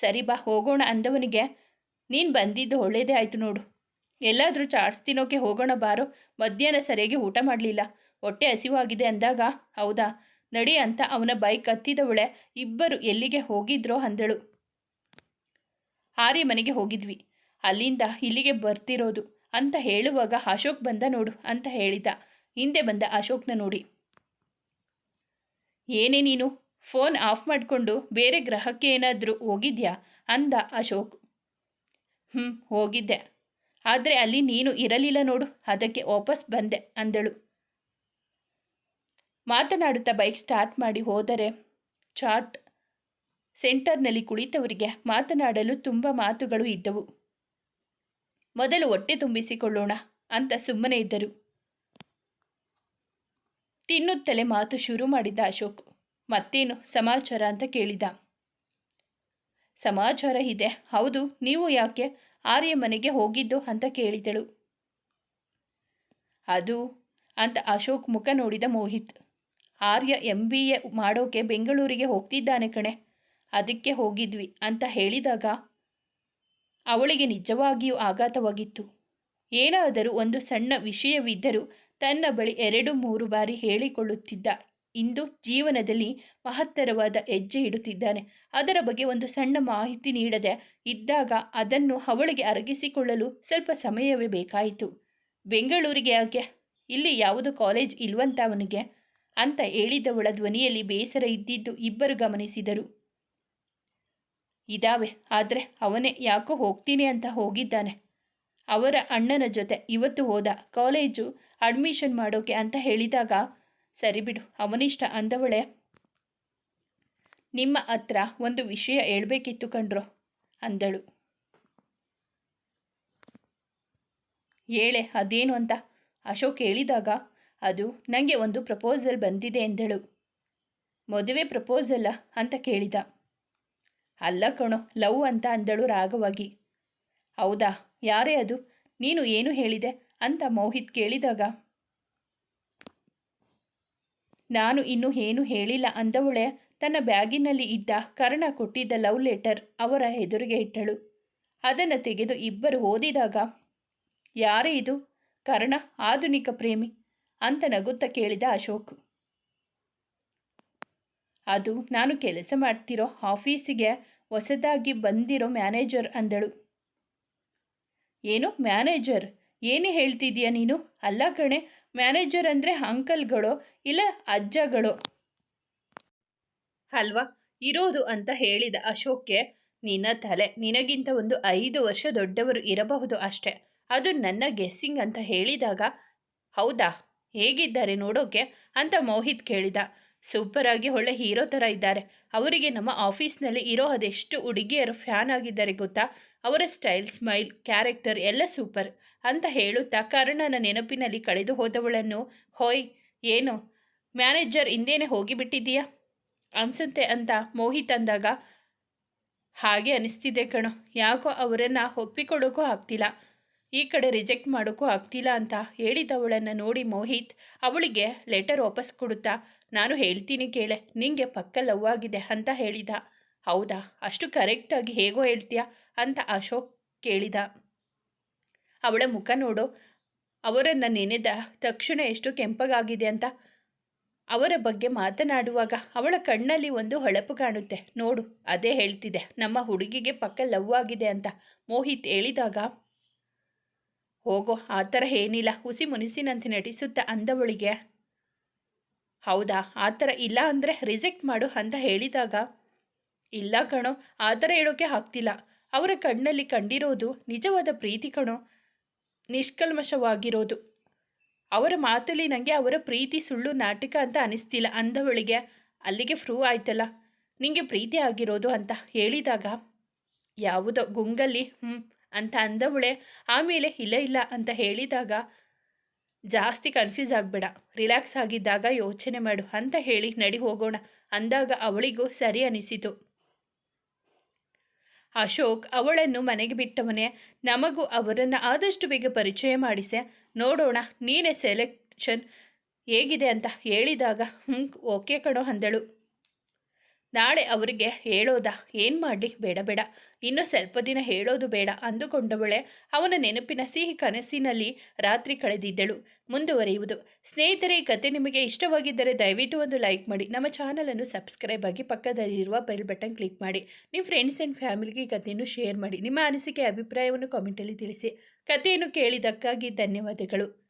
ಸರಿ ಬಾ, ಹೋಗೋಣ ಅಂದವನಿಗೆ ನೀನು ಬಂದಿದ್ದು ಒಳ್ಳೇದೇ ಆಯಿತು ನೋಡು. ಎಲ್ಲಾದರೂ ಚಾಟ್ಸ್ ತಿನ್ನೋಕೆ ಹೋಗೋಣ ಬಾರೋ. ಮಧ್ಯಾಹ್ನ ಸರಿಯಾಗಿ ಊಟ ಮಾಡಲಿಲ್ಲ. ಹೊಟ್ಟೆ ಹಸಿವಾಗಿದೆ ಅಂದಾಗ, ಹೌದಾ? ನಡಿ ಅಂತ ಅವನ ಬೈಕ್ ಹತ್ತಿದವಳೆ ಇಬ್ಬರು ಎಲ್ಲಿಗೆ ಹೋಗಿದ್ರೋ ಅಂದಳು. ಹಾರಿ ಮನೆಗೆ ಹೋಗಿದ್ವಿ. ಅಲ್ಲಿಂದ ಇಲ್ಲಿಗೆ ಬರ್ತಿರೋದು ಅಂತ ಹೇಳುವಾಗ ಅಶೋಕ್ ಬಂದ ನೋಡು ಅಂತ ಹೇಳಿದ. ಹಿಂದೆ ಬಂದ ಅಶೋಕ್ನ ನೋಡಿ. ಏನೇ ನೀನು, ಫೋನ್ ಆಫ್ ಮಾಡಿಕೊಂಡು ಬೇರೆ ಗ್ರಹಕ್ಕೆ ಏನಾದರೂ ಹೋಗಿದ್ಯಾ? ಅಂದ ಅಶೋಕ್. ಹ್ಞೂ ಹೋಗಿದ್ದೆ. ಆದರೆ ಅಲ್ಲಿ ನೀನು ಇರಲಿಲ್ಲ ನೋಡು, ಅದಕ್ಕೆ ವಾಪಸ್ ಬಂದೆ ಅಂದಳು. ಮಾತನಾಡುತ್ತಾ ಬೈಕ್ ಸ್ಟಾರ್ಟ್ ಮಾಡಿ ಹೋದರೆ ಚಾಟ್ ಸೆಂಟರ್ನಲ್ಲಿ ಕುಳಿತವರಿಗೆ ಮಾತನಾಡಲು ತುಂಬ ಮಾತುಗಳು ಇದ್ದವು. ಮೊದಲು ಹೊಟ್ಟೆ ತುಂಬಿಸಿಕೊಳ್ಳೋಣ ಅಂತ ಸುಮ್ಮನೆ ಇದ್ದರು. ತಿನ್ನುತ್ತಲೇ ಮಾತು ಶುರು ಮಾಡಿದ್ದ ಅಶೋಕ್. ಮತ್ತೇನು ಸಮಾಚಾರ ಅಂತ ಕೇಳಿದ. ಸಮಾಚಾರ ಇದೆ ಹೌದು, ನೀವು ಯಾಕೆ ಆರ್ಯ ಮನೆಗೆ ಹೋಗಿದ್ದು ಅಂತ ಕೇಳಿದಳು. ಅದು ಅಂತ ಅಶೋಕ್ ಮುಖ ನೋಡಿದ Mohit. Arya M B A ಮಾಡೋಕೆ ಬೆಂಗಳೂರಿಗೆ ಹೋಗ್ತಿದ್ದಾನೆ ಕಣೆ. ಅದಕ್ಕೆ ಹೋಗಿದ್ವಿ ಅಂತ ಹೇಳಿದಾಗ ಅವಳಿಗೆ ನಿಜವಾಗಿಯೂ ಆಘಾತವಾಗಿತ್ತು. ಏನಾದರೂ ಒಂದು ಸಣ್ಣ ವಿಷಯವಿದ್ದರೂ ತನ್ನ ಬಳಿ ಎರಡು ಮೂರು ಬಾರಿ ಹೇಳಿಕೊಳ್ಳುತ್ತಿದ್ದ ಇಂದು ಜೀವನದಲ್ಲಿ ಮಹತ್ತರವಾದ ಹೆಜ್ಜೆ ಇಡುತ್ತಿದ್ದಾನೆ. ಅದರ ಬಗ್ಗೆ ಒಂದು ಸಣ್ಣ ಮಾಹಿತಿ ನೀಡದೆ ಇದ್ದಾಗ ಅದನ್ನು ಅವಳಿಗೆ ಅರಗಿಸಿಕೊಳ್ಳಲು ಸ್ವಲ್ಪ ಸಮಯವೇ ಬೇಕಾಯಿತು. ಬೆಂಗಳೂರಿಗೆ ಯಾಕೆ? ಇಲ್ಲಿ ಯಾವುದು ಕಾಲೇಜ್ ಇಲ್ವಂತ ಅವನಿಗೆ? ಅಂತ ಹೇಳಿದವಳ ಧ್ವನಿಯಲ್ಲಿ ಬೇಸರ ಇದ್ದಿದ್ದು ಇಬ್ಬರು ಗಮನಿಸಿದರು. ಇದಾವೆ, ಆದರೆ ಅವನೇ ಯಾಕೋ ಹೋಗ್ತೀನಿ ಅಂತ ಹೋಗಿದ್ದಾನೆ. ಅವರ ಅಣ್ಣನ ಜೊತೆ ಇವತ್ತು ಹೋದ. ಕಾಲೇಜು ಅಡ್ಮಿಷನ್ ಮಾಡೋಕೆ ಅಂತ ಹೇಳಿದಾಗ ಸರಿ ಬಿಡು ಅವನಿಷ್ಟ ಅಂದವಳೆ. ನಿಮ್ಮ ಹತ್ರ ಒಂದು ವಿಷಯ ಹೇಳ್ಬೇಕಿತ್ತು ಕಂಡ್ರು, ಅಂದಳು. ಹೇಳೆ ಅದೇನು ಅಂತ? ಅಶೋಕ್ ಹೇಳಿದಾಗ, ಅದು ನನಗೆ ಒಂದು ಪ್ರಪೋಸಲ್ ಬಂದಿದೆ ಎಂದಳು. ಮದುವೆ ಪ್ರಪೋಸಲ್ಲ ಅಂತ ಕೇಳಿದ. ಅಲ್ಲ ಕಣೋ, ಲವ್ ಅಂತ ಅಂದಳು ರಾಗವಾಗಿ ಹೌದಾ, ಯಾರೇ ಅದು, ನೀನು ಏನು ಹೇಳಿದೆ ಅಂತ ಮೋಹಿತ್ ಕೇಳಿದಾಗ ನಾನು ಇನ್ನೂ ಏನೂ ಹೇಳಿಲ್ಲ ಅಂದವಳೆ ತನ್ನ ಬ್ಯಾಗಿನಲ್ಲಿ ಇದ್ದ ಕರ್ಣ ಕೊಟ್ಟಿದ್ದ ಲವ್ ಲೆಟರ್ ಅವರ ಎದುರಿಗೆ ಇಟ್ಟಳು. ಅದನ್ನು ತೆಗೆದು ಇಬ್ಬರು ಓದಿದಾಗ, ಯಾರೇ ಇದು? ಕರ್ಣ, ಆಧುನಿಕ ಪ್ರೇಮಿ ಅಂತ ನಗುತ್ತ ಕೇಳಿದ ಅಶೋಕ್. ಅದು ನಾನು ಕೆಲಸ ಮಾಡ್ತಿರೋ ಆಫೀಸಿಗೆ ಹೊಸದಾಗಿ ಬಂದಿರೋ ಮ್ಯಾನೇಜರ್ ಅಂದಳು. ಏನು ಮ್ಯಾನೇಜರ್? ಏನು ಹೇಳ್ತಿದೀಯ ನೀನು? ಅಲ್ಲ ಕಣೆ ಮ್ಯಾನೇಜರ್ ಅಂದರೆ ಅಂಕಲ್ಗಳು ಇಲ್ಲ ಅಜ್ಜಗಳು? ಅಲ್ವಾ? ಇರೋದು ಅಂತ ಹೇಳಿದ ಅಶೋಕ್ಗೆ ನಿನ್ನ ತಲೆ, ನಿನಗಿಂತ ಒಂದು ಐದು ವರ್ಷ ದೊಡ್ಡವರು ಇರಬಹುದು ಅಷ್ಟೆ. ಅದು ನನ್ನ ಗೆಸ್ಸಿಂಗ್ ಅಂತ ಹೇಳಿದಾಗ, ಹೌದಾ? ಹೇಗಿದ್ದಾರೆ ನೋಡೋಕೆ? ಅಂತ ಮೋಹಿತ್ ಕೇಳಿದ. ಸೂಪರಾಗಿ ಒಳ್ಳೆ ಹೀರೋ ಥರ ಇದ್ದಾರೆ. ಅವರಿಗೆ ನಮ್ಮ ಆಫೀಸ್ನಲ್ಲಿ ಇರೋ ಅದೆಷ್ಟು ಹುಡುಗಿಯರು ಫ್ಯಾನ್ ಆಗಿದ್ದಾರೆ ಗೊತ್ತಾ? ಅವರ ಸ್ಟೈಲ್, ಸ್ಮೈಲ್, ಕ್ಯಾರೆಕ್ಟರ್ ಎಲ್ಲ ಸೂಪರ್ ಅಂತ ಹೇಳುತ್ತಾ ಕರ್ಣನ ನೆನಪಿನಲ್ಲಿ ಕಳೆದು ಹೋದವಳನ್ನು, ಹೋಯ್, ಏನು? ಮ್ಯಾನೇಜರ್ ಹಿಂದೇನೆ ಹೋಗಿಬಿಟ್ಟಿದೀಯಾ ಅನ್ಸುತ್ತೆ ಅಂತ ಮೋಹಿತ್ ಅಂದಾಗ ಹಾಗೆ ಅನಿಸ್ತಿದೆ ಕಣೋ, ಯಾಕೋ ಅವರನ್ನು ಒಪ್ಪಿಕೊಳ್ಳೋಕ್ಕೂ ಆಗ್ತಿಲ್ಲ, ಈ ಕಡೆ ರಿಜೆಕ್ಟ್ ಮಾಡೋಕ್ಕೂ ಆಗ್ತಿಲ್ಲ ಅಂತ ಹೇಳಿದವಳನ್ನು ನೋಡಿ ಮೋಹಿತ್ ಅವಳಿಗೆ ಲೆಟರ್ ವಾಪಸ್ ಕೊಡುತ್ತಾ, ನಾನು ಹೇಳ್ತೀನಿ ಕೇಳೆ, ನಿಂಗೆ ಪಕ್ಕ ಲವ್ ಆಗಿದೆ ಅಂತ ಹೇಳಿದ. ಹೌದಾ? ಅಷ್ಟು ಕರೆಕ್ಟಾಗಿ ಹೇಗೋ ಹೇಳ್ತೀಯಾ? ಅಂತ ಅಶೋಕ್ ಕೇಳಿದ. ಅವಳ ಮುಖ ನೋಡು. ಅವರನ್ನು ನೆನೆದ ತಕ್ಷಣ ಎಷ್ಟು ಕೆಂಪಗಾಗಿದೆ ಅಂತ. ಅವರ ಬಗ್ಗೆ ಮಾತನಾಡುವಾಗ ಅವಳ ಕಣ್ಣಲ್ಲಿ ಒಂದು ಹೊಳಪು ಕಾಣುತ್ತೆ. ನೋಡು, ಅದೇ ಹೇಳ್ತಿದೆ. ನಮ್ಮ ಹುಡುಗಿಗೆ ಪಕ್ಕ ಲವ್ ಆಗಿದೆ ಅಂತ ಮೋಹಿತ್ ಹೇಳಿದಾಗ. ಹೋಗೋ, ಆ ಥರ ಏನಿಲ್ಲ. ಹುಸಿ ಮುನಿಸಿನಂತೆ ನಟಿಸುತ್ತಾ ಅಂದವಳಿಗೆ. ಹೌದಾ? ಆ ಥರ ಇಲ್ಲ ಅಂದರೆ ರಿಜೆಕ್ಟ್ ಮಾಡು ಅಂತ ಹೇಳಿದಾಗ. ಇಲ್ಲ ಕಣೋ, ಆ ಥರ ಹೇಳೋಕ್ಕೆ ಆಗ್ತಿಲ್ಲ. ಅವರ ಕಣ್ಣಲ್ಲಿ ಕಂಡಿರೋದು ನಿಜವಾದ ಪ್ರೀತಿ ಕಣೋ, ನಿಷ್ಕಲ್ಮಶವಾಗಿರೋದು. ಅವರ ಮಾತಲ್ಲಿ ನನಗೆ ಅವರ ಪ್ರೀತಿ ಸುಳ್ಳು ನಾಟಕ ಅಂತ ಅನಿಸ್ತಿಲ್ಲ, ಅಂದವಳಿಗೆ. ಅಲ್ಲಿಗೆ ಫ್ರೂ ಆಯ್ತಲ್ಲ. ನಿಮಗೆ ಪ್ರೀತಿ ಆಗಿರೋದು ಅಂತ ಹೇಳಿದಾಗ, ಯಾವುದೋ ಗುಂಗಲ್ಲಿ ಹ್ಞೂ ಅಂತ ಅಂದವಳೆ. ಆಮೇಲೆ ಇಲ್ಲ ಇಲ್ಲ ಅಂತ ಹೇಳಿದಾಗ, ಜಾಸ್ತಿ ಕನ್ಫ್ಯೂಸ್ ಆಗಬೇಡ ರಿಲ್ಯಾಕ್ಸ್ ಆಗಿದ್ದಾಗ ಯೋಚನೆ ಮಾಡು ಅಂತ ಹೇಳಿ ನಡಿ ಹೋಗೋಣ ಅಂದಾಗ ಅವಳಿಗೂ ಸರಿ ಅನಿಸಿತು. ಅಶೋಕ್ ಅವಳನ್ನು ಮನೆಗೆ ಬಿಟ್ಟವನೇ ನಮಗೂ ಅವರನ್ನು ಆದಷ್ಟು ಬೇಗ ಪರಿಚಯ ಮಾಡಿಸೆ. ನೋಡೋಣ, ನೀನೇ ಸೆಲೆಕ್ಷನ್ ಹೇಗಿದೆ ಅಂತ ಹೇಳಿದಾಗ ಹ್ಞೂ ಓಕೆ ಕಣೋ, ಅಂದಳು. ನಾಳೆ ಅವರಿಗೆ ಹೇಳೋದಾ? ಏನು ಮಾಡಲಿ? ಬೇಡ ಬೇಡ. ಇನ್ನೂ ಸ್ವಲ್ಪ ದಿನ ಹೇಳೋದು ಬೇಡ ಅಂದುಕೊಂಡವಳೆ ಅವನ ನೆನಪಿನ ಸಿಹಿ ಕನಸಿನಲ್ಲಿ ರಾತ್ರಿ ಕಳೆದಿದ್ದಳು. ಮುಂದುವರಿಯುವುದು. ಸ್ನೇಹಿತರೆ, ಈ ಕತೆ ನಿಮಗೆ ಇಷ್ಟವಾಗಿದ್ದರೆ ದಯವಿಟ್ಟು ಒಂದು ಲೈಕ್ ಮಾಡಿ. ನಮ್ಮ ಚಾನಲನ್ನು ಸಬ್ಸ್ಕ್ರೈಬ್ ಆಗಿ ಪಕ್ಕದಲ್ಲಿರುವ ಬೆಲ್ ಬಟನ್ ಕ್ಲಿಕ್ ಮಾಡಿ. ನಿಮ್ಮ ಫ್ರೆಂಡ್ಸ್ ಆ್ಯಂಡ್ ಫ್ಯಾಮಿಲಿಗೆ ಈ ಕಥೆಯನ್ನು ಶೇರ್ ಮಾಡಿ. ನಿಮ್ಮ ಅನಿಸಿಕೆ, ಅಭಿಪ್ರಾಯವನ್ನು ಕಾಮೆಂಟಲ್ಲಿ ತಿಳಿಸಿ. ಕಥೆಯನ್ನು ಕೇಳಿದ್ದಕ್ಕಾಗಿ ಧನ್ಯವಾದಗಳು.